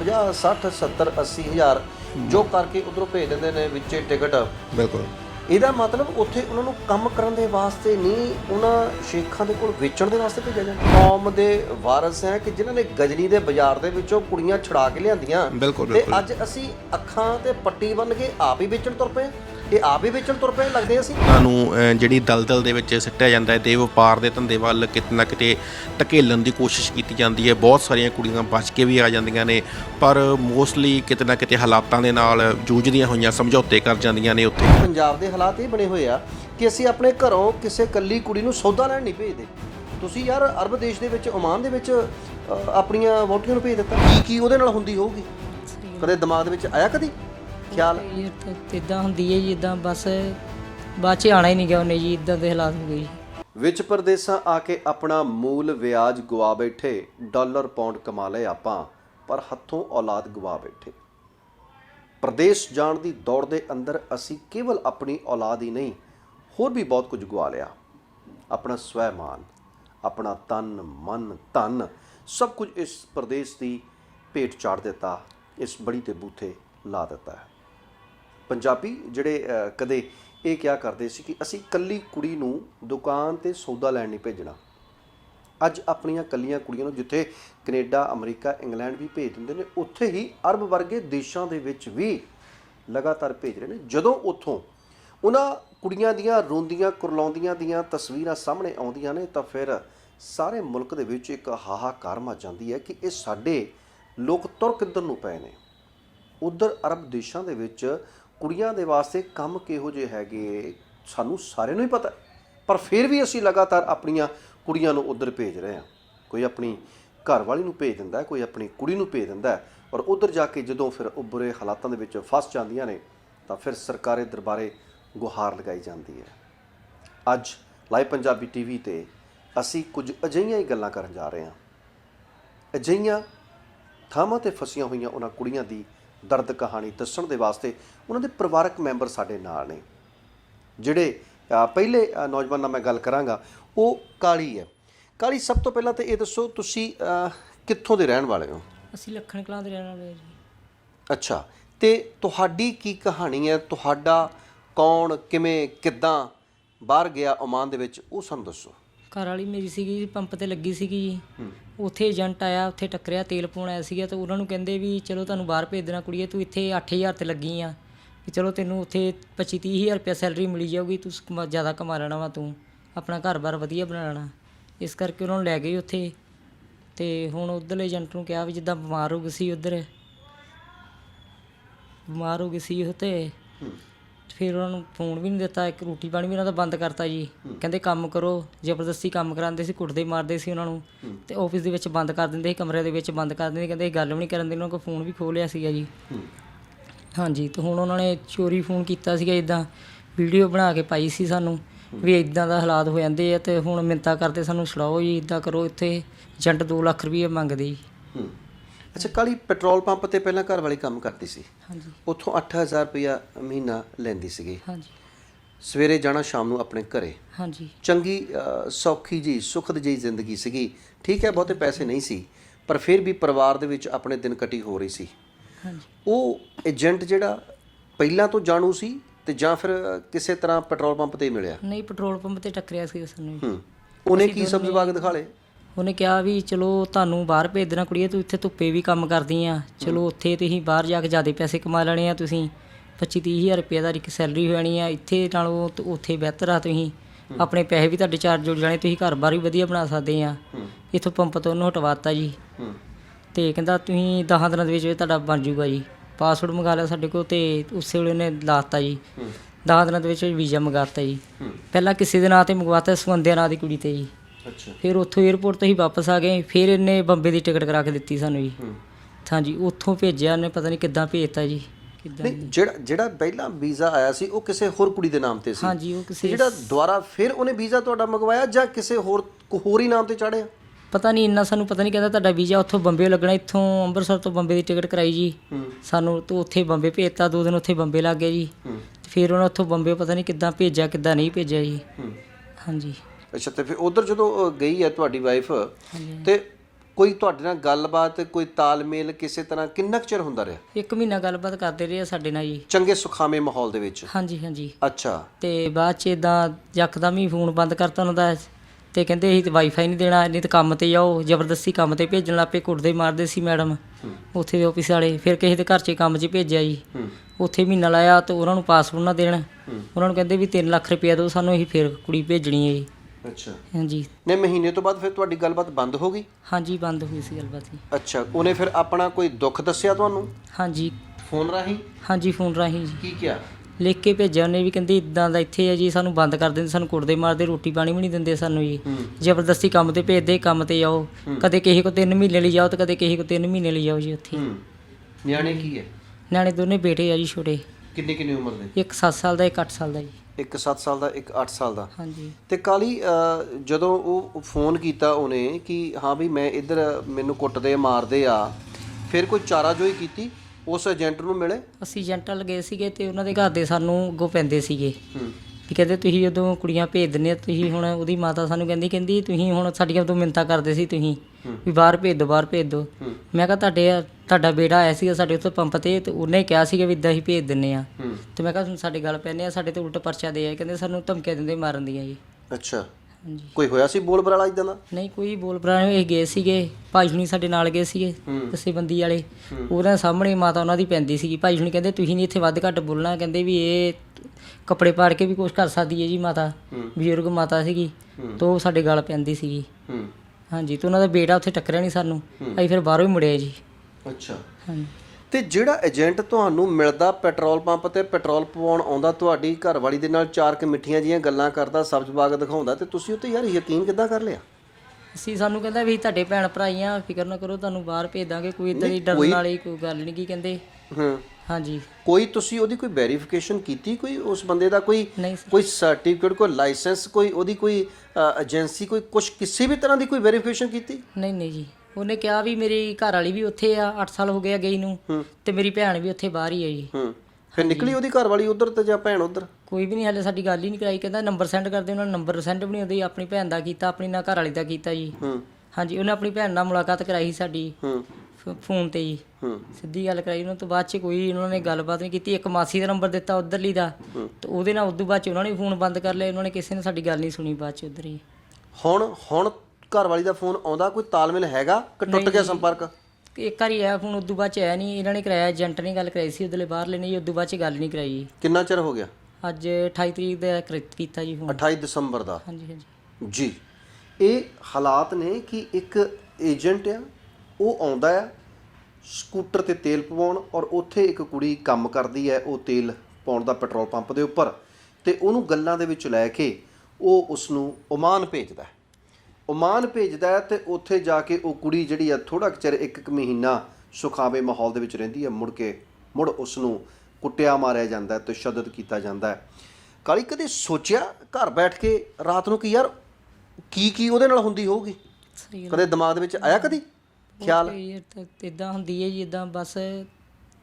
50 60 70 80 ਹਜ਼ਾਰ ਜੋ ਕਰਕੇ ਉਧਰੋਂ ਭੇਜ ਦਿੰਦੇ ਨੇ ਵਿੱਚੇ ਟਿਕਟ। ਬਿਲਕੁਲ। ਇਹਦਾ ਮਤਲਬ ਉੱਥੇ ਉਹਨਾਂ ਨੂੰ ਕੰਮ ਕਰਨ ਦੇ ਵਾਸਤੇ ਨਹੀਂ ਉਹਨਾਂ ਸ਼ੇਖਾਂ ਦੇ ਕੋਲ ਵੇਚਣ ਦੇ ਵਾਸਤੇ ਭੇਜਿਆ ਜਾਂਦਾ। ਕੌਮ ਦੇ ਵਾਰਸ ਹੈ ਕਿ ਜਿਨ੍ਹਾਂ ਨੇ ਗਜਨੀ ਦੇ ਬਾਜ਼ਾਰ ਦੇ ਵਿੱਚੋਂ ਕੁੜੀਆਂ ਛੁਡਾ ਕੇ ਲਿਆਂਦੀਆਂ। ਤੇ। ਅੱਜ ਅਸੀਂ ਅੱਖਾਂ ਤੇ ਪੱਟੀ ਬੰਨ ਕੇ ਆਪ ਹੀ ਵੇਚਣ ਤੁਰ ਪਏ। ਇਹ ਆਪ ਹੀ ਵੇਚਣ ਤੁਰ ਪਏ ਲੱਗਦੇ ਅਸੀਂ? ਉਹਨਾਂ ਨੂੰ ਜਿਹੜੀ ਦਲਦਲ ਦੇ ਵਿੱਚ ਸਿੱਟਿਆ ਜਾਂਦਾ ਹੈ ਤੇ ਵਪਾਰ ਦੇ ਧੰਦੇ ਵੱਲ ਕਿਤੇ ਨਾ ਕਿਤੇ ਧਕੇਲਣ ਦੀ ਕੋਸ਼ਿਸ਼ ਕੀਤੀ ਜਾਂਦੀ ਹੈ। ਬਹੁਤ ਸਾਰੀਆਂ ਕੁੜੀਆਂ ਬਚ ਕੇ ਵੀ ਆ ਜਾਂਦੀਆਂ ਨੇ ਪਰ ਮੋਸਟਲੀ ਕਿਤੇ ਨਾ ਕਿਤੇ ਹਾਲਾਤਾਂ ਦੇ ਨਾਲ ਜੂਝਦੀਆਂ ਹੋਈਆਂ ਸਮਝੌਤੇ ਕਰ ਜਾਂਦੀਆਂ ਨੇ ਉੱਥੇ। ਪੰਜਾਬ ਦੇ ਹਾਲਾਤ ਇਹ ਬਣੇ ਹੋਏ ਆ ਕਿ ਅਸੀਂ ਆਪਣੇ ਘਰੋਂ ਕਿਸੇ ਕੱਲੀ ਕੁੜੀ ਨੂੰ ਸੌਦਾ ਲੈਣ ਨਹੀਂ ਭੇਜਦੇ। ਤੁਸੀਂ ਯਾਰ ਅਰਬ ਦੇਸ਼ ਦੇ ਵਿੱਚ ਓਮਾਨ ਦੇ ਵਿੱਚ ਆਪਣੀਆਂ ਵੋਟੀਆਂ ਨੂੰ ਭੇਜ ਦਿੱਤਾ। ਕੀ ਕੀ ਉਹਦੇ ਨਾਲ ਹੁੰਦੀ ਹੋਊਗੀ? ਕਦੇ ਦਿਮਾਗ ਦੇ ਵਿੱਚ ਆਇਆ ਕਦੀ? ਖਿਆਲ? ਇਦਾਂ ਹੁੰਦੀ ਹੈ ਜੀ ਇਦਾਂ ਬਸ ਬਾਅਦ ਚ ਆਣਾ ਹੀ ਨਹੀਂ ਗਿਆ ਉਹਨੇ ਜੀ ਇਦਾਂ ਦੇ ਹਾਲਾਤ ਹੋ ਗਏ ਜੀ। ਵਿੱਚ ਪਰਦੇਸਾਂ ਆ ਕੇ ਆਪਣਾ ਮੂਲ ਵਿਆਜ ਗਵਾ ਬੈਠੇ ਡਾਲਰ ਪਾਉਂਡ ਕਮਾ ਲਏ ਆਪਾਂ ਪਰ ਹੱਥੋਂ ਔਲਾਦ ਗਵਾ ਬੈਠੇ। ਪ੍ਰਦੇਸ਼ ਜਾਣ ਦੀ ਦੌੜ ਦੇ ਅੰਦਰ ਅਸੀਂ ਕੇਵਲ ਆਪਣੀ ਔਲਾਦ ਹੀ ਨਹੀਂ ਹੋਰ ਵੀ ਬਹੁਤ ਕੁਝ ਗਵਾ ਲਿਆ। ਆਪਣਾ ਸਵੈਮਾਨ ਆਪਣਾ ਤਨ ਮਨ ਧਨ ਸਭ ਕੁਝ ਇਸ ਪ੍ਰਦੇਸ਼ ਦੀ ਭੇਟ ਚਾੜ ਦਿੱਤਾ ਇਸ ਬੜੀ ਤੇ ਬੂਥੇ ਲਾ ਦਿੱਤਾ ਹੈ। ਪੰਜਾਬੀ ਜਿਹੜੇ ਕਦੇ ਇਹ ਕਿਹਾ ਕਰਦੇ ਸੀ ਕਿ ਅਸੀਂ ਕੱਲੀ ਕੁੜੀ ਨੂੰ ਦੁਕਾਨ ਤੇ ਸੌਦਾ ਲੈਣ ਨਹੀਂ ਭੇਜਣਾ। ਅੱਜ ਆਪਣੀਆਂ ਕੱਲੀਆਂ ਕੁੜੀਆਂ ਨੂੰ ਜਿੱਥੇ ਕੈਨੇਡਾ, ਅਮਰੀਕਾ, ਇੰਗਲੈਂਡ ਵੀ ਭੇਜ ਦਿੰਦੇ ਨੇ, ਉੱਥੇ ਹੀ ਅਰਬ ਵਰਗੇ ਦੇਸ਼ਾਂ ਦੇ ਵਿੱਚ ਵੀ ਲਗਾਤਾਰ ਭੇਜ ਰਹੇ ਨੇ। ਜਦੋਂ ਉੱਥੋਂ ਉਹਨਾਂ ਕੁੜੀਆਂ ਦੀਆਂ ਰੋਂਦੀਆਂ, ਕੁਰਲਾਉਂਦੀਆਂ ਦੀਆਂ ਤਸਵੀਰਾਂ ਸਾਹਮਣੇ ਆਉਂਦੀਆਂ ਨੇ, ਤਾਂ ਫਿਰ ਸਾਰੇ ਮੁਲਕ ਦੇ ਵਿੱਚ ਇੱਕ ਹਾਹਾਕਾਰ ਮਚ ਜਾਂਦੀ ਹੈ ਕਿ ਇਹ ਸਾਡੇ ਲੋਕ ਤੁਰ ਕਿੱਧਰ ਨੂੰ ਪਏ ਨੇ। ਉਧਰ ਅਰਬ ਦੇਸ਼ਾਂ ਦੇ ਵਿੱਚ ਕੁੜੀਆਂ ਦੇ ਵਾਸਤੇ ਕੰਮ ਕਿਹੋ ਜਿਹੇ ਹੈਗੇ, ਸਾਨੂੰ ਸਾਰਿਆਂ ਨੂੰ ਹੀ ਪਤਾ ਪਰ ਫਿਰ ਵੀ ਅਸੀਂ ਲਗਾਤਾਰ ਆਪਣੀਆਂ ਕੁੜੀਆਂ ਨੂੰ ਉਧਰ ਭੇਜ ਰਹੇ ਹਾਂ। ਕੋਈ ਆਪਣੀ ਘਰ ਵਾਲੀ ਨੂੰ ਭੇਜ ਦਿੰਦਾ ਕੋਈ ਆਪਣੀ ਕੁੜੀ ਨੂੰ ਭੇਜ ਦਿੰਦਾ ਔਰ ਉਧਰ ਜਾ ਕੇ ਜਦੋਂ ਫਿਰ ਉਹ ਬੁਰੇ ਹਾਲਾਤਾਂ ਦੇ ਵਿੱਚ ਫਸ ਜਾਂਦੀਆਂ ਨੇ, ਤਾਂ ਫਿਰ ਸਰਕਾਰੀ ਦਰਬਾਰੇ ਗੁਹਾਰ ਲਗਾਈ ਜਾਂਦੀ ਹੈ। ਅੱਜ ਲਾਈਵ ਪੰਜਾਬੀ ਟੀਵੀ ਤੇ ਅਸੀਂ ਕੁਝ ਅਜਿਹੀਆਂ ਹੀ ਗੱਲਾਂ ਕਰਨ ਜਾ ਰਹੇ ਹਾਂ। ਅਜਿਹੀਆਂ ਥਾਵਾਂ ਤੇ ਫਸੀਆਂ ਹੋਈਆਂ ਉਹਨਾਂ ਕੁੜੀਆਂ ਦੀ ਦਰਦ ਕਹਾਣੀ ਦੱਸਣ ਦੇ ਵਾਸਤੇ ਉਹਨਾਂ ਦੇ ਪਰਿਵਾਰਕ ਮੈਂਬਰ ਸਾਡੇ ਨਾਲ ਨੇ। ਜਿਹੜੇ ਪਹਿਲੇ ਨੌਜਵਾਨ ਨਾਲ ਮੈਂ ਗੱਲ ਕਰਾਂਗਾ ਉਹ ਕਾਲੀ ਹੈ। ਕਾਲੀ ਸਭ ਤੋਂ ਪਹਿਲਾਂ ਤੇ ਇਹ ਦੱਸੋ ਤੁਸੀਂ ਕਿੱਥੋਂ ਦੇ ਰਹਿਣ ਵਾਲੇ ਹੋ? ਅਸੀਂ ਲੱਖਣ ਕਲਾਂ ਦੇ ਰਹਿਣ ਵਾਲੇ ਹਾਂ ਜੀ। ਅੱਛਾ ਤੇ ਤੁਹਾਡੀ ਕੀ ਕਹਾਣੀ ਹੈ? ਤੁਹਾਡਾ ਕੌਣ ਕਿਵੇਂ ਕਿੱਦਾਂ ਬਾਹਰ ਗਿਆ ਓਮਾਨ ਦੇ ਵਿੱਚ ਉਹ ਸਾਨੂੰ ਦੱਸੋ। ਘਰ ਵਾਲੀ ਮੇਰੀ ਸੀਗੀ ਜੀ, ਪੰਪ ਤੇ ਲੱਗੀ ਸੀਗੀ ਜੀ। ਉੱਥੇ ਏਜੰਟ ਆਇਆ ਉੱਥੇ ਟੱਕਰਿਆ ਤੇਲ ਪਾਉਣ ਆਇਆ ਸੀਗਾ ਤੇ ਉਹਨਾਂ ਨੂੰ ਕਹਿੰਦੇ ਵੀ ਚਲੋ ਤੁਹਾਨੂੰ ਬਾਹਰ ਭੇਜ ਦੇਣਾ ਕੁੜੀਏ ਤੂੰ ਇੱਥੇ 8000 ਤੇ ਲੱਗੀ ਆ। ਵੀ ਚਲੋ ਤੈਨੂੰ ਉੱਥੇ 25 30000 ਰੁਪਏ ਸੈਲਰੀ ਮਿਲੀ ਜਾਊਗੀ ਤੂੰ ਕਮਾ- ਜ਼ਿਆਦਾ ਕਮਾ ਲੈਣਾ ਵਾ ਤੂੰ ਆਪਣਾ ਘਰ-ਬਾਰ ਵਧੀਆ ਬਣਾ ਲੈਣਾ। ਇਸ ਕਰਕੇ ਉਹਨਾਂ ਨੂੰ ਲੈ ਗਏ ਉੱਥੇ ਤੇ ਹੁਣ ਉਧਰਲੇ ਏਜੰਟ ਨੂੰ ਕਿਹਾ ਵੀ ਜਿੱਦਾਂ ਬਿਮਾਰ ਹੋ ਗਈ ਸੀ ਉਧਰ ਬਿਮਾਰ ਹੋ ਗਈ ਸੀ ਉਹ ਤੇ ਫਿਰ ਉਹਨਾਂ ਨੂੰ ਫੋਨ ਵੀ ਨਹੀਂ ਦਿੱਤਾ ਇੱਕ ਰੋਟੀ ਪਾਣੀ ਵੀ ਉਹਨਾਂ ਦਾ ਬੰਦ ਕਰਤਾ ਜੀ। ਕਹਿੰਦੇ ਕੰਮ ਕਰੋ ਜ਼ਬਰਦਸਤੀ ਕੰਮ ਕਰਾਉਂਦੇ ਸੀ ਕੁੱਟਦੇ ਮਾਰਦੇ ਸੀ ਉਹਨਾਂ ਨੂੰ। ਤੇ ਆਫਿਸ ਦੇ ਵਿੱਚ ਬੰਦ ਕਰ ਦਿੰਦੇ ਸੀ ਕਮਰੇ ਦੇ ਵਿੱਚ ਬੰਦ ਕਰ ਦਿੰਦੇ ਕਹਿੰਦੇ ਗੱਲ ਵੀ ਨਹੀਂ ਕਰਨ ਦੇ ਉਹਨਾਂ ਕੋਲ ਫੋਨ ਵੀ ਖੋਹ ਲਿਆ ਸੀਗਾ ਜੀ। ਹਾਂਜੀ ਤੇ ਹੁਣ ਉਹਨਾਂ ਨੇ ਚੋਰੀ ਫੋਨ ਕੀਤਾ ਸੀਗਾ ਇਦਾਂ ਵੀਡੀਓ ਬਣਾ ਕੇ ਪਾਈ ਸੀ ਸਾਨੂੰ ਵੀ ਇਦਾਂ ਦਾ ਹਾਲਾਤ ਹੋ ਜਾਂਦੇ ਆ ਤੇ ਹੁਣ ਮਿੰਤਾ ਕਰਦੇ ਸਾਨੂੰ ਛੁਡਾਓ ਜੀ ਇਦਾਂ ਕਰੋ ਇੱਥੇ ਏਜੰਟ 2 ਲੱਖ ਰੁਪਏ ਮੰਗਦੇ ਜੀ। ਹੂੰ। ਅੱਛਾ ਕਾਲੀ ਪੈਟਰੋਲ ਪੰਪ ਤੇ ਪਹਿਲਾਂ ਘਰ ਵਾਲੀ ਕੰਮ ਕਰਦੀ ਸੀ? ਹਾਂਜੀ। ਉੱਥੋਂ 8000 ਰੁਪਇਆ ਮਹੀਨਾ ਲੈਂਦੀ ਸੀਗੀ। ਹਾਂਜੀ। ਸਵੇਰੇ ਜਾਣਾ ਸ਼ਾਮ ਨੂੰ ਆਪਣੇ ਘਰੇ। ਹਾਂਜੀ। ਚੰਗੀ ਅ, ਸੌਖੀ ਜੀ ਸੁਖਦ ਜੀ ਜ਼ਿੰਦਗੀ ਸੀਗੀ। ਠੀਕ ਹੈ ਬਹੁਤੇ ਪੈਸੇ ਨਹੀਂ ਸੀ ਪਰ ਫਿਰ ਵੀ ਪਰਿਵਾਰ ਦੇ ਵਿੱਚ ਆਪਣੇ ਦਿਨ ਕਟੀ ਹੋ ਰਹੀ ਸੀ। ਉਹ ਏਜੰਟ ਜਿਹੜਾ ਪਹਿਲਾਂ ਤੋਂ ਜਾਣੂ ਸੀ ਤੇ ਜਾਂ ਫਿਰ ਕਿਸੇ ਤਰ੍ਹਾਂ ਪੈਟਰੋਲ ਪੰਪ ਤੇ ਮਿਲਿਆ? ਨਹੀਂ ਪੈਟਰੋਲ ਪੰਪ ਤੇ ਟੱਕਰਿਆ ਸੀ ਸਾਨੂੰ। ਹੂੰ। ਉਹਨੇ ਕੀ ਸਬਜ਼ ਬਾਗ ਦਿਖਾਲੇ ਉਹਨੇ ਕਿਹਾ ਵੀ ਚਲੋ ਤੁਹਾਨੂੰ ਬਾਹਰ ਭੇਜ ਦੇਣਾ ਕੁੜੀਏ ਤੂੰ ਇੱਥੇ ਧੁੱਪੇ ਵੀ ਕੰਮ ਕਰਦੀ ਆ। ਚਲੋ ਉੱਥੇ ਤੁਸੀਂ ਬਾਹਰ ਜਾ ਕੇ ਜ਼ਿਆਦਾ ਪੈਸੇ ਕਮਾ ਲੈਣੇ ਆ ਤੁਸੀਂ। 25 ਹਜ਼ਾਰ ਰੁਪਏ ਦਾ ਇੱਕ ਸੈਲਰੀ ਹੋ ਜਾਣੀ ਆ। ਇੱਥੇ ਨਾਲੋਂ ਉੱਥੇ ਬਿਹਤਰ ਆ ਤੁਸੀਂ। ਆਪਣੇ ਪੈਸੇ ਵੀ ਤੁਹਾਡੇ ਚਾਰ ਜੁੜ ਜਾਣੇ ਤੁਸੀਂ ਘਰ-ਬਾਰ ਵੀ ਵਧੀਆ ਬਣਾ ਸਕਦੇ ਆ। ਇੱਥੋਂ ਪੰਪ ਤੋਂ ਉਹਨੂੰ ਹਟਵਾਤਾ ਜੀ। ਤੇ ਕਹਿੰਦਾ ਤੁਸੀਂ 10 ਦਿਨਾਂ ਦੇ ਵਿੱਚ ਵਿੱਚ ਤੁਹਾਡਾ ਬਣ ਜਾਊਗਾ ਜੀ। ਪਾਸਵਰਡ ਮੰਗਾ ਲਿਆ ਸਾਡੇ ਕੋਲ ਤੇ ਉਸੇ ਵੇਲੇ ਉਹਨੇ ਲਾਤਾ ਜੀ। 10 ਦਿਨਾਂ ਦੇ ਵਿੱਚ ਵੀਜ਼ਾ ਮੰਗਾਤਾ ਜੀ। ਪਹਿਲਾਂ ਕਿਸੇ ਦੇ ਨਾਂ ਤੇ ਮੰਗਵਾਤਾ ਸੁਗੰਧਿਆ ਨਾਂ ਦੀ ਕੁੜੀ ਤੇ ਜੀ। ਅੱਛਾ। ਫਿਰ ਉੱਥੋਂ 에ਅਰਪੋਰਟ ਤੋਂ ਹੀ ਵਾਪਸ ਆ ਗਏ। ਫਿਰ ਇਹਨੇ ਬੰਬੇ ਦੀ ਟਿਕਟ ਕਰਾ ਕੇ ਦਿੱਤੀ ਸਾਨੂੰ ਜੀ। ਹਾਂਜੀ ਉੱਥੋਂ ਭੇਜਿਆ ਇਹਨੇ ਪਤਾ ਨਹੀਂ ਕਿੱਦਾਂ ਭੇਜਤਾ ਜੀ। ਕਿੱਦਾਂ ਨਹੀਂ ਜਿਹੜਾ ਜਿਹੜਾ ਪਹਿਲਾਂ ਵੀਜ਼ਾ ਆਇਆ ਸੀ ਉਹ ਕਿਸੇ ਹੋਰ ਕੁੜੀ ਦੇ ਨਾਮ ਤੇ ਸੀ। ਹਾਂਜੀ ਉਹ ਕਿਸੇ ਜਿਹੜਾ ਦੁਬਾਰਾ ਫਿਰ ਉਹਨੇ ਵੀਜ਼ਾ ਤੁਹਾਡਾ ਮੰਗਵਾਇਆ ਜਾਂ ਕਿਸੇ ਹੋਰ ਹੋਰ ਹੀ ਨਾਮ ਤੇ ਚਾੜਿਆ? ਪਤਾ ਨਹੀਂ ਇੰਨਾ ਸਾਨੂੰ ਪਤਾ ਨਹੀਂ ਕਹਿੰਦਾ ਤੁਹਾਡਾ ਵੀਜ਼ਾ ਉੱਥੋਂ ਬੰਬੇ ਲੱਗਣਾ ਇੱਥੋਂ ਅੰਮ੍ਰਿਤਸਰ ਤੋਂ ਬੰਬੇ ਦੀ ਟਿਕਟ ਕਰਾਈ ਜੀ। ਸਾਨੂੰ ਤੋਂ ਉੱਥੇ ਬੰਬੇ ਭੇਜਤਾ ਦੋ ਦਿਨ ਉੱਥੇ ਬੰਬੇ ਲੱਗ ਗਏ ਜੀ। ਫਿਰ ਉਹਨਾਂ ਉੱਥੋਂ ਬੰਬੇ ਪਤਾ ਨਹੀਂ ਕਿੱਦਾਂ ਭੇਜਿਆ ਕਿੱਦਾਂ ਨਹੀਂ ਭੇਜਿਆ ਜੀ। ਹਾਂਜੀ। ਅੱਛਾ ਤੇ ਫਿਰ ਉਧਰ ਜਦੋਂ ਗਈ ਹੈ ਤੁਹਾਡੀ ਵਾਈਫ ਤੇ ਕੋਈ ਤੁਹਾਡੇ ਨਾਲ ਗੱਲਬਾਤ ਕੋਈ ਤਾਲਮੇਲ ਕਿਸੇ ਤਰ੍ਹਾਂ ਕਿੰਨਾ ਚਿਰ ਹੁੰਦਾ ਰਿਹਾ? ਇੱਕ ਮਹੀਨਾ ਗੱਲਬਾਤ ਕਰਦੇ ਰਹੇ ਸਾਡੇ ਨਾਲ ਜੀ। ਚੰਗੇ ਸੁਖਾਵੇਂ ਮਾਹੌਲ ਦੇ ਵਿੱਚ? ਹਾਂਜੀ ਹਾਂਜੀ। ਅੱਛਾ। ਤੇ ਬਾਅਦ ਚ ਇਦਾਂ ਯਕਦਮ ਹੀ ਫੋਨ ਬੰਦ ਕਰਤਾ ਉਹਨਾਂ ਦਾ ਤੇ ਕਹਿੰਦੇ ਅਸੀਂ ਤੇ ਵਾਈਫਾਈ ਨਹੀਂ ਦੇਣਾ ਨਹੀਂ ਤੇ ਕੰਮ ਤੇ ਜਾਓ ਜ਼ਬਰਦਸਤੀ ਕੰਮ ਤੇ ਭੇਜਣ ਲੱਪੇ ਕੁੱਟਦੇ ਮਾਰਦੇ ਸੀ ਮੈਡਮ ਉੱਥੇ ਦੇ ਆਫਿਸ ਵਾਲੇ ਫਿਰ ਕਿਸੇ ਦੇ ਘਰ 'ਚ ਕੰਮ 'ਚ ਭੇਜਿਆ ਜੀ। ਉੱਥੇ ਮਹੀਨਾ ਲਾਇਆ ਤੇ ਉਹਨਾਂ ਨੂੰ ਪਾਸਪੋਰਟ ਨਾ ਦੇਣ। ਉਹਨਾਂ ਨੂੰ ਕਹਿੰਦੇ ਵੀ 3 ਲੱਖ ਰੁਪਇਆ ਦਿਓ ਸਾਨੂੰ ਅਸੀਂ ਫਿਰ ਕੁੜੀ ਭੇਜਣੀ ਹੈ ਜੀ। ਅੱਛਾ। ਹਾਂਜੀ। ਨੇ ਮਹੀਨੇ ਤੋਂ ਬਾਅਦ ਫਿਰ ਤੁਹਾਡੀ ਗੱਲਬਾਤ ਬੰਦ ਹੋ ਗਈ? ਹਾਂਜੀ ਬੰਦ ਹੋਈ ਸੀ ਗੱਲਬਾਤ ਜੀ। ਅੱਛਾ ਉਹਨੇ ਫਿਰ ਆਪਣਾ ਕੋਈ ਦੁੱਖ ਦੱਸਿਆ ਤੁਹਾਨੂੰ? ਹਾਂਜੀ। ਫੋਨ ਰਾਹੀਂ? ਹਾਂਜੀ ਫੋਨ ਰਾਹੀਂ ਜੀ। ਕੀ ਕਿਹਾ? ਲਿਖ ਕੇ ਭੇਜਿਆ ਉਹਨੇ ਵੀ ਕਹਿੰਦੀ ਇਦਾਂ ਦਾ ਇੱਥੇ ਹੈ ਜੀ ਸਾਨੂੰ ਬੰਦ ਕਰ ਦਿੰਦੇ ਸਾਨੂੰ ਕੁੱਟਦੇ ਮਾਰਦੇ ਰੋਟੀ ਪਾਣੀ ਵੀ ਨਹੀਂ ਦਿੰਦੇ ਸਾਨੂੰ ਜੀ। ਜ਼ਬਰਦਸਤੀ ਕੰਮ ਤੇ ਭੇਜਦੇ ਕੰਮ ਤੇ ਜਾਓ। ਕਦੇ ਕਿਸੇ ਕੋ 3 ਮਹੀਨੇ ਲਈ ਜਾਓ ਤੇ ਕਦੇ ਕਿਸੇ ਕੋ 3 ਮਹੀਨੇ ਲਈ ਜਾਓ ਜੀ ਉੱਥੇ। ਨਿਆਣੇ ਕੀ ਹੈ? ਨਾਲੇ ਦੋਨੇ ਬੇਟੇ ਆ ਜੀ ਛੋਟੇ। ਕਿੰਨੇ ਕਿੰਨੇ ਉਮਰ ਦੇ? ਇੱਕ 7 ਸਾਲ ਦਾ ਇੱਕ 8 ਸਾਲ ਦਾ ਜੀ। ਇੱਕ 7 ਸਾਲ ਦਾ ਇੱਕ 8 ਸਾਲ ਦਾ। ਹਾਂਜੀ। ਤੇ ਕਾਲੀ ਜਦੋਂ ਉਹ ਫੋਨ ਕੀਤਾ ਉਹਨੇ ਕਿ ਹਾਂ ਵੀ ਮੈਂ ਇੱਧਰ ਮੈਨੂੰ ਕੁੱਟਦੇ ਮਾਰਦੇ ਆ ਫਿਰ ਕੋਈ ਚਾਰਾਜੋਈ ਕੀਤੀ? ਉਸ ਏਜੰਟ ਨੂੰ ਮਿਲੇ? ਅਸੀਂ ਏਜੰਟਾਂ ਲਗੇ ਸੀਗੇ ਤੇ ਉਹਨਾਂ ਦੇ ਘਰ ਦੇ ਸਾਨੂੰ ਅੱਗੋਂ ਪੈਂਦੇ ਸੀਗੇ। ਹੂੰ। ਵੀ ਕਹਿੰਦੇ ਤੁਸੀਂ ਜਦੋਂ ਕੁੜੀਆਂ ਭੇਜ ਦਿੰਦੇ ਆ ਤੁਸੀਂ ਹੁਣ ਉਹਦੀ ਮਾਤਾ ਸਾਨੂੰ ਕਹਿੰਦੀ ਕਹਿੰਦੀ ਤੁਸੀਂ ਹੁਣ ਸਾਡੀਆਂ ਤੋਂ ਮਿੰਤਾ ਕਰਦੇ ਸੀ ਤੁਸੀਂ। ਵੀ ਬਾਹਰ ਭੇਜ ਦਿਓ ਬਾਹਰ ਭੇਜ ਦਿਓ। ਮੈਂ ਕਿਹਾ ਤੁਹਾਡੇ ਤੁਹਾਡਾ ਬੇੜਾ ਆਇਆ ਸੀਗਾ ਸਾਡੇ ਉੱਥੇ ਪੰਪ ਤੇ ਤੇ ਉਹਨੇ ਕਿਹਾ ਸੀਗਾ ਵੀ ਇਦਾਂ ਹੀ ਭੇਜ ਦਿੰਨੇ ਆ। ਹੂੰ। ਤੇ ਮੈਂ ਕਿਹਾ ਹੁਣ ਸਾਡੇ ਗੱਲ ਪੈਨੇ ਆ ਸਾਡੇ ਤੇ ਉਲਟ ਪਰਚਾ ਦੇ ਆ ਕਹਿੰਦੇ ਸਾਨੂੰ ਧਮਕੀਆਂ ਦਿੰਦੇ ਮਾਰਨ ਦੀਆਂ ਜੀ। ਅੱਛਾ। ਹਾਂਜੀ। ਕੋਈ ਹੋਇਆ ਸੀ ਬੋਲ ਬਰਾਲਾ ਇਦਾਂ ਦਾ? ਨਹੀਂ ਕੋਈ ਬੋਲ ਬਰਾਣੇ ਇਹ ਗਏ ਸੀਗੇ। ਭਾਈ ਹੁਣੀ ਸਾਡੇ ਨਾਲ ਗਏ ਸੀਗੇ ਕਿਸੇ ਬੰਦੀ ਵਾਲੇ। ਉਹਨਾਂ ਸਾਹਮਣੇ ਮਾਤਾ ਉਹਨਾਂ ਦੀ ਪੈਂਦੀ ਸੀਗੀ। ਭਾਈ ਹੁਣੀ ਕਹਿੰਦੇ ਤੁਸੀਂ ਨਹੀਂ ਇੱਥੇ ਵੱਧ ਘੱਟ ਬੋਲਣਾ। ਕਹਿੰਦੇ ਵੀ ਇਹ ਕੱਪੜੇ ਪਾੜ ਕੇ ਵੀ ਕੁਝ ਕਰ ਸਕਦੀ ਹੈ ਜੀ ਮਾਤਾ। ਬਜ਼ੁਰਗ ਮਾਤਾ ਸੀਗੀ। ਤੋਂ ਉਹ ਸਾਡੇ ਗਲ ਪੈਂਦੀ ਸੀਗੀ। ਹੂੰ। ਹਾਂਜੀ ਤੇ ਉਹਨਾਂ ਦਾ ਬੇਟਾ ਉੱਥੇ ਟੱਕਰਿਆ ਨਹੀਂ ਸਾਨੂੰ। ਅਸੀਂ ਫਿਰ ਬਾਹਰੋਂ ਹੀ ਮੁੜਿਆ ਜੀ। ਅੱਛਾ। ਹਾਂਜੀ। ਤੇ ਜਿਹੜਾ ਏਜੰਟ ਤੁਹਾਨੂੰ ਮਿਲਦਾ ਪੈਟਰੋਲ ਪੰਪ ਤੇ ਪੈਟਰੋਲ ਪਵਾਉਣ ਆਉਂਦਾ ਤੁਹਾਡੀ ਘਰਵਾਲੀ ਦੇ ਨਾਲ ਚਾਰ ਕੁ ਮਿੱਠੀਆਂ ਜੀਆਂ ਗੱਲਾਂ ਕਰਦਾ ਸਬਜ਼ ਬਾਗ ਦਿਖਾਉਂਦਾ ਤੇ ਤੁਸੀਂ ਉੱਤੇ ਯਾਰ ਯਕੀਨ ਕਿੱਦਾਂ ਕਰ ਲਿਆ? ਅਸੀਂ ਸਾਨੂੰ ਕਹਿੰਦਾ ਵੀ ਤੁਹਾਡੇ ਭੈਣ ਭਰਾਈਆਂ ਫਿਕਰ ਨਾ ਕਰੋ ਤੁਹਾਨੂੰ ਬਾਹਰ ਭੇਜ ਦਾਂਗੇ ਕੋਈ ਇਦਾਂ ਦੀ ਡਰਨ ਵਾਲੀ ਕੋਈ ਗੱਲ ਨਹੀਂ ਕੀ ਕਹਿੰਦੇ। ਹੂੰ। ਹਾਂਜੀ। ਕੋਈ ਤੁਸੀਂ ਉਹਦੀ ਕੋਈ ਵੈਰੀਫਿਕੇਸ਼ਨ ਕੀਤੀ ਕੋਈ ਉਸ ਬੰਦੇ ਦਾ ਕੋਈ ਕੋਈ ਸਰਟੀਫਿਕੇਟ ਕੋਈ ਲਾਇਸੈਂਸ ਕੋਈ ਉਹਦੀ ਕੋਈ ਏਜੰਸੀ ਕੋਈ ਕੁਝ ਕਿਸੇ ਵੀ ਤਰ੍ਹਾਂ ਦੀ ਕੋਈ ਵੈਰੀਫਿਕੇਸ਼ਨ ਕੀਤੀ? ਨਹੀਂ ਨਹੀਂ ਜੀ। ਉਹਨੇ ਕਿਹਾ ਵੀ ਮੇਰੀ ਘਰ ਵਾਲੀ ਵੀ ਉੱਥੇ ਆ 8 ਸਾਲ ਹੋ ਗਏ ਆ ਗਈ ਨੂੰ ਤੇ ਮੇਰੀ ਭੈਣ ਵੀ ਉੱਥੇ ਬਾਹਰ ਹੀ ਆ ਜੀ। ਹੂੰ। ਫਿਰ ਨਿਕਲੀ ਉਹਦੀ ਘਰ ਵਾਲੀ ਉਧਰ ਤੇ ਜਾਂ ਭੈਣ ਉਧਰ? ਕੋਈ ਵੀ ਨਹੀਂ ਹਾਲੇ ਸਾਡੀ ਗੱਲ ਹੀ ਨਹੀਂ ਕਰਾਈ ਕਹਿੰਦਾ ਨੰਬਰ ਸੈਂਡ ਕਰਦੇ ਉਹਨਾਂ ਨੇ ਨੰਬਰ ਸੈਂਡ ਵੀ ਨਹੀਂ ਉਹਦੀ ਆਪਣੀ ਭੈਣ ਦਾ ਕੀਤਾ ਆਪਣੀ ਨਾਲ ਘਰ ਵਾਲੀ ਦਾ ਕੀਤਾ ਜੀ। ਹੂੰ। ਹਾਂਜੀ ਉਹਨੇ ਆਪਣੀ ਭੈਣ ਨਾਲ ਮੁਲਾਕਾਤ ਕਰਾਈ ਸੀ ਸਾਡੀ ਹੂੰ। ਫੋਨ ਤੇ ਜੀ। ਹੂੰ। ਸਿੱਧੀ ਗੱਲ ਕਰਾਈ ਉਹਨਾਂ ਤੋਂ ਬਾਅਦ ਚ ਕੋਈ ਉਹਨਾਂ ਨੇ ਗੱਲਬਾਤ ਨਹੀਂ ਕੀਤੀ ਇੱਕ ਮਾਸੀ ਦਾ ਨੰਬਰ ਦਿੱਤਾ ਉਧਰਲੀ ਦਾ ਤੇ ਉਹਦੇ ਨਾਲ ਉਦੋਂ ਬਾਅਦ ਚ ਉਹਨਾਂ ਨੇ ਫੋਨ ਬੰਦ ਕਰ ਲਿਆ ਉਹਨਾਂ ਨੇ ਕਿਸੇ ਨੇ ਸਾਡੀ ਗੱਲ ਨਹੀਂ ਸੁਣੀ ਬਾਅਦ ਚ ਉਧਰ ਹੀ। ਹੁਣ ਹੁਣ ਘਰ ਵਾਲੀ ਦਾ ਫੋਨ ਆਉਂਦਾ ਕੋਈ ਤਾਲਮੇਲ ਹੈਗਾ? ਕਿ ਟੁੱਟ ਗਿਆ ਸੰਪਰਕ? ਇੱਕ ਵਾਰੀ ਆਇਆ ਫੋਨ ਉਦੋਂ ਬਾਅਦ ਚ ਆਇਆ ਨਹੀਂ ਇਹਨਾਂ ਨੇ ਕਰਾਇਆ ਏਜੰਟ ਨੇ ਗੱਲ ਕਰਾਈ ਸੀ ਉਧਰਲੇ ਬਾਹਰ ਲੈਣੇ ਜੀ ਉਦੋਂ ਬਾਅਦ ਚ ਗੱਲ ਨਹੀਂ ਕਰਾਈ ਜੀ। ਕਿੰਨਾ ਚਿਰ ਹੋ ਗਿਆ? ਅੱਜ 28 ਤਰੀਕ ਦਾ ਕਰ- ਕੀਤਾ ਜੀ ਫੋਨ। 28 ਦਸੰਬਰ ਦਾ? ਹਾਂਜੀ ਹਾਂਜੀ। ਜੀ। ਇਹ ਹਾਲਾਤ ਨੇ ਕਿ ਇੱਕ ਏਜੰਟ ਆ ਉਹ ਆਉਂਦਾ ਆ ਸਕੂਟਰ ਤੇ ਤੇਲ ਪਵਾਉਣ ਔਰ ਉੱਥੇ ਇੱਕ ਕੁੜੀ ਕੰਮ ਕਰਦੀ ਹੈ ਉਹ ਤੇਲ ਪਾਉਣ ਦਾ ਪੈਟਰੋਲ ਪੰਪ ਦੇ ਉੱਪਰ ਤੇ ਉਹਨੂੰ ਗੱਲਾਂ ਦੇ ਵਿੱਚ ਲੈ ਕੇ ਉਹ ਉਸ ਨੂੰ ਓਮਾਨ ਭੇਜਦਾ ਹੈ। ਓਮਾਨ ਭੇਜਦਾ ਹੈ ਤੇ ਉੱਥੇ ਜਾ ਕੇ ਉਹ ਕੁੜੀ ਜਿਹੜੀ ਆ ਥੋੜਾ ਚਿਰ ਇੱਕ ਇੱਕ ਮਹੀਨਾ ਸੁਖਾਵੇ ਮਾਹੌਲ ਦੇ ਵਿੱਚ ਰਹਿੰਦੀ ਹੈ ਮੁੜ ਕੇ ਮੁੜ ਉਸ ਨੂੰ ਕੁੱਟਿਆ ਮਾਰਿਆ ਜਾਂਦਾ ਹੈ ਤਸ਼ੱਦਦ ਕੀਤਾ ਜਾਂਦਾ ਹੈ। ਕਾਲੀ ਕਦੇ ਸੋਚਿਆ ਘਰ ਬੈਠ ਕੇ ਰਾਤ ਨੂੰ ਕਿ ਯਾਰ ਕੀ ਕੀ ਉਹਦੇ ਨਾਲ ਹੁੰਦੀ ਹੋਊਗੀ? ਕਦੇ ਦਿਮਾਗ ਦੇ ਵਿੱਚ ਆਇਆ ਕਦੀ? ਖਿਆਲ? ਇਹ ਤਾਂ ਇਦਾਂ ਹੁੰਦੀ ਹੈ ਜੀ ਇਦਾਂ ਬਸ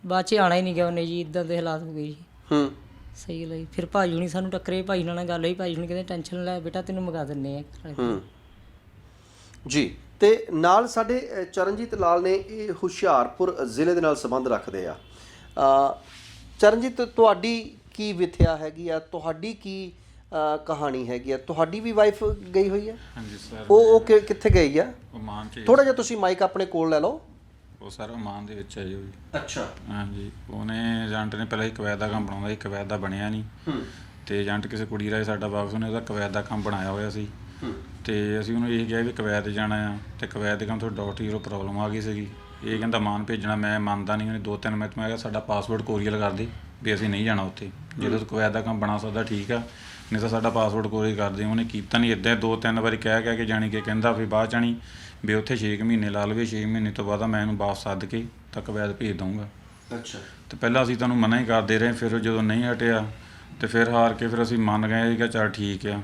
ਬਾਅਦ ਚ ਆਣਾ ਹੀ ਨਹੀਂ ਗਿਆ ਉਹਨੇ ਜੀ ਇਦਾਂ ਦੇ ਹਾਲਾਤ ਹੋ ਗਏ ਜੀ। ਹੂੰ। ਸਹੀ ਜੀ। ਫਿਰ ਭਾਈ ਹੁਣੀ ਸਾਨੂੰ ਟੱਕਰੇ ਭਾਈ ਨਾਲ ਗੱਲ ਹੋਈ ਭਾਈ ਹੁਣੀ ਕਹਿੰਦੇ ਟੈਨਸ਼ਨ ਲੈ ਬੇਟਾ ਤੈਨੂੰ ਮੰਗਾ ਦਿੰਨੇ ਆ ਹੂੰ। ਜੀ। ਤੇ ਨਾਲ ਸਾਡੇ ਚਰਨਜੀਤ ਲਾਲ ਨੇ ਇਹ ਹੁਸ਼ਿਆਰਪੁਰ ਜ਼ਿਲ੍ਹੇ ਦੇ ਨਾਲ ਸੰਬੰਧ ਰੱਖਦੇ ਆ। ਅ, ਚਰਨਜੀਤ ਤੁਹਾਡੀ ਕੀ ਵਿਥਿਆ ਹੈਗੀ ਆ? ਤੁਹਾਡੀ ਕੀ ਕਹਾਣੀ ਹੈਗੀ ਆ? ਤੁਹਾਡੀ ਵੀ ਵਾਈਫ ਗਈ ਹੋਈ ਹੈ ਹਾਂਜੀ ਸਰ ਉਹ ਉਹ ਕਿੱਥੇ ਗਈ ਆ? ਓਮਾਨ ਚ ਥੋੜਾ ਜਿਹਾ ਤੁਸੀਂ ਮਾਈਕ ਆਪਣੇ ਕੋਲ ਲੈ ਲਓ। ਉਹ ਸਰ ਓਮਾਨ ਦੇ ਵਿੱਚ ਹੈ ਜੀ। ਅੱਛਾ। ਹਾਂਜੀ ਉਹਨੇ ਏਜੰਟ ਨੇ ਪਹਿਲਾਂ ਹੀ ਕਵੈਤ ਦਾ ਕੰਮ ਬਣਾਉਂਦਾ ਸੀ ਕਵੈਤ ਦਾ ਬਣਿਆ ਨਹੀਂ। ਤੇ ਏਜੰਟ ਕਿਸੇ ਕੁੜੀ ਰਾਏ ਸਾਡਾ ਬਾਕਸ ਉਹਨੇ ਉਹਦਾ ਕਵੈਤ ਦਾ ਕੰਮ ਬਣਾਇਆ ਹੋਇਆ ਸੀ। ਤੇ ਅਸੀਂ ਉਹਨੂੰ ਇਹ ਕਿਹਾ ਵੀ ਕਵੈਤ ਜਾਣਾ ਆ ਤੇ ਕਵੈਤ ਦੇ ਕੰਮ ਤੋਂ ਡਾਕਟਰ ਹੀਰੋ ਪ੍ਰੋਬਲਮ ਆ ਗਈ ਸੀਗੀ ਇਹ ਕਹਿੰਦਾ ਮਾਨ ਭੇਜਣਾ ਮੈਂ ਮੰਨਦਾ ਨਹੀਂ ਉਹਨੇ ਦੋ ਤਿੰਨ ਮਿੰਟ ਮੈਂ ਕਿਹਾ ਸਾਡਾ ਪਾਸਪੋਰਟ ਕੋਰੀਅਰ ਕਰ ਦੇ ਵੀ ਅਸੀਂ ਨਹੀਂ ਜਾਣਾ ਉੱਥੇ। ਜਦੋਂ ਕਵੈਤ ਦਾ ਕੰਮ ਬਣਾ ਸਕਦਾ ਠੀਕ ਆ ਨਹੀਂ ਤਾਂ ਸਾਡਾ ਪਾਸਪੋਰਟ ਕੋਰੀਅਰ ਕਰ ਦੇ ਉਹਨੇ ਕੀਤਾ ਨਹੀਂ ਇਦਾਂ ਦੋ ਤਿੰਨ ਵਾਰੀ ਕਹਿ ਕਹਿ ਕੇ ਜਾਣੀ ਕਿ ਕਹਿੰਦਾ ਵੀ ਬਾਅਦ ਜਾਣੀ ਵੀ ਉੱਥੇ 6 ਮਹੀਨੇ ਲਾ ਲਵੇ 6 ਮਹੀਨੇ ਤੋਂ ਬਾਅਦ ਮੈਂ ਇਹਨੂੰ ਵਾਪਸ ਸੱਦ ਕੇ ਤਾਂ ਕਵੈਤ ਭੇਜ ਦਊਂਗਾ। ਅੱਛਾ। ਤੇ ਪਹਿਲਾਂ ਅਸੀਂ ਤੁਹਾਨੂੰ ਮਨਾ ਹੀ ਕਰਦੇ ਰਹੇ ਫਿਰ ਜਦੋਂ ਨਹੀਂ ਹਟਿਆ ਤੇ ਫਿਰ ਹਾਰ ਕੇ ਫਿਰ ਅਸੀਂ ਮੰਨ ਗਏ ਕਿ ਚੱਲ ਠੀਕ ਆ।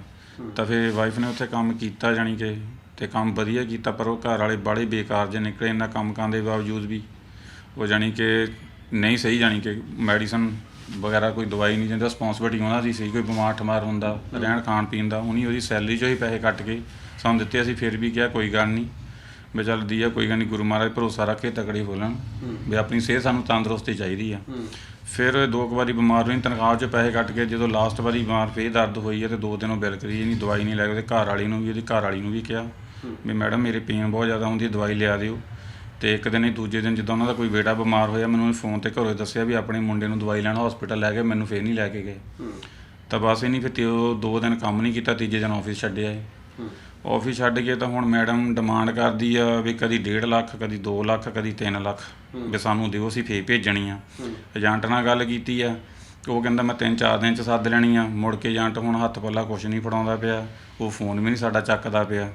ਤਾਂ ਫਿਰ ਵਾਈਫ ਨੇ ਉੱਥੇ ਕੰਮ ਕੀਤਾ ਜਾਣੀ ਕਿ ਤੇ ਕੰਮ ਵਧੀਆ ਕੀਤਾ, ਪਰ ਉਹ ਘਰ ਵਾਲੇ ਬਾੜੇ ਬੇਕਾਰ ਜਿਹੇ ਨਿਕਲੇ ਇਹਨਾਂ ਕੰਮ ਕਾਂ ਦੇ ਬਾਵਜੂਦ ਵੀ ਉਹ ਜਾਣੀ ਕਿ ਨਹੀਂ ਸਹੀ, ਜਾਣੀ ਕਿ ਮੈਡੀਸਨ ਵਗੈਰਾ ਕੋਈ ਦਵਾਈ ਨਹੀਂ ਦਿੰਦਾ ਰਿਸਪੌਂਸਿਬਿਲਟੀ ਉਹਨਾਂ ਦੀ ਸੀ, ਕੋਈ ਬਿਮਾਰ ਠਮਾਰ ਹੁੰਦਾ, ਰਹਿਣ ਖਾਣ ਪੀਣ ਦਾ, ਉਹਨੀ ਉਹਦੀ ਸੈਲਰੀ ਚੋਂ ਹੀ ਪੈਸੇ ਕੱਟ ਕੇ ਸਾਨੂੰ ਦਿੱਤੇ, ਅਸੀਂ ਫਿਰ ਵੀ ਕਿਹਾ ਕੋਈ ਗੱਲ ਨਹੀਂ, ਵੀ ਚੱਲ ਦੀਆ, ਕੋਈ ਗੱਲ ਨਹੀਂ, ਗੁਰੂ ਮਹਾਰਾਜ ਭਰੋਸਾ ਰੱਖ ਕੇ ਤਕੜੀ ਹੋ ਲੈਣ ਵੀ ਆਪਣੀ ਸਿਹਤ ਸਾਨੂੰ ਤੰਦਰੁਸਤੀ ਚਾਹੀਦੀ ਆ। ਫਿਰ ਦੋ ਕੁ ਵਾਰੀ ਬਿਮਾਰ ਹੋਈ ਤਨਖਾਹ 'ਚ ਪੈਸੇ ਕੱਟ ਕੇ ਜਦੋਂ ਲਾਸਟ ਵਾਰੀ ਬਿਮਾਰ ਫੇਰ ਦਰਦ ਹੋਈ ਹੈ ਤੇ ਦੋ ਦਿਨ ਉਹ ਬਿਲ ਕਰੀ ਨਹੀਂ ਦਵਾਈ ਨਹੀਂ ਲੈ ਕੇ ਉਹਦੇ ਘਰ ਵਾਲੀ ਨੂੰ ਵੀ ਉਹਦੀ ਘਰ ਵਾਲੀ ਨੂੰ ਵੀ ਕਿਹਾ ਵੀ ਮੈਡਮ ਮੇਰੇ ਪੇਨ ਬਹੁਤ ਜ਼ਿਆਦਾ ਹੁੰਦੀ ਹੈ ਦਵਾਈ ਲਿਆ ਦਿਓ। ਤੇ ਇੱਕ ਦਿਨ ਹੀ ਦੂਜੇ ਦਿਨ ਜਦੋਂ ਉਹਨਾਂ ਦਾ ਕੋਈ ਬੇਟਾ ਬਿਮਾਰ ਹੋਇਆ ਮੈਨੂੰ ਫੋਨ ਤੇ ਘਰੋਂ ਦੱਸਿਆ ਵੀ ਆਪਣੇ ਮੁੰਡੇ ਨੂੰ ਦਵਾਈ ਲੈਣ ਹਸਪੀਟਲ ਲੈ ਕੇ ਮੈਨੂੰ ਫੇਰ ਨਹੀਂ ਲੈ ਕੇ ਗਏ। ਤਾਂ ਬਸ ਇਹ ਨਹੀਂ ਫਿਰ ਤੇ ਉਹ ਦੋ ਦਿਨ ਕੰਮ ਨਹੀਂ ਕੀਤਾ ਤੀਜੇ ਦਿਨ ਆਫਿਸ ਛੱਡਿਆ ਇਹ ਆਫਿਸ ਛੱਡ ਕੇ ਤਾਂ ਹੁਣ ਮੈਡਮ ਡਿਮਾਂਡ ਕਰਦੀ ਆ ਵੀ ਕਦੀ 1.5 ਲੱਖ ਕਦੀ 2 ਲੱਖ ਕਦੀ 3 ਲੱਖ ਵੀ ਸਾਨੂੰ ਦਿਓ ਅਸੀਂ ਫੇਰ ਭੇਜਣੀ ਆ। ਏਜੰਟ ਨਾਲ ਗੱਲ ਕੀਤੀ ਆ ਉਹ ਕਹਿੰਦਾ ਮੈਂ 3-4 ਦਿਨ ਚ ਸੱਦ ਲੈਣੀ ਆ। ਮੁੜ ਕੇ ਏਜੰਟ ਹੁਣ ਹੱਥ ਪੱਲਾ ਕੁਛ ਨਹੀਂ ਫੜਾਉਂਦਾ ਪਿਆ ਉਹ ਫੋਨ ਵੀ ਨਹੀਂ ਸਾਡਾ ਚੱਕਦਾ ਪਿਆ।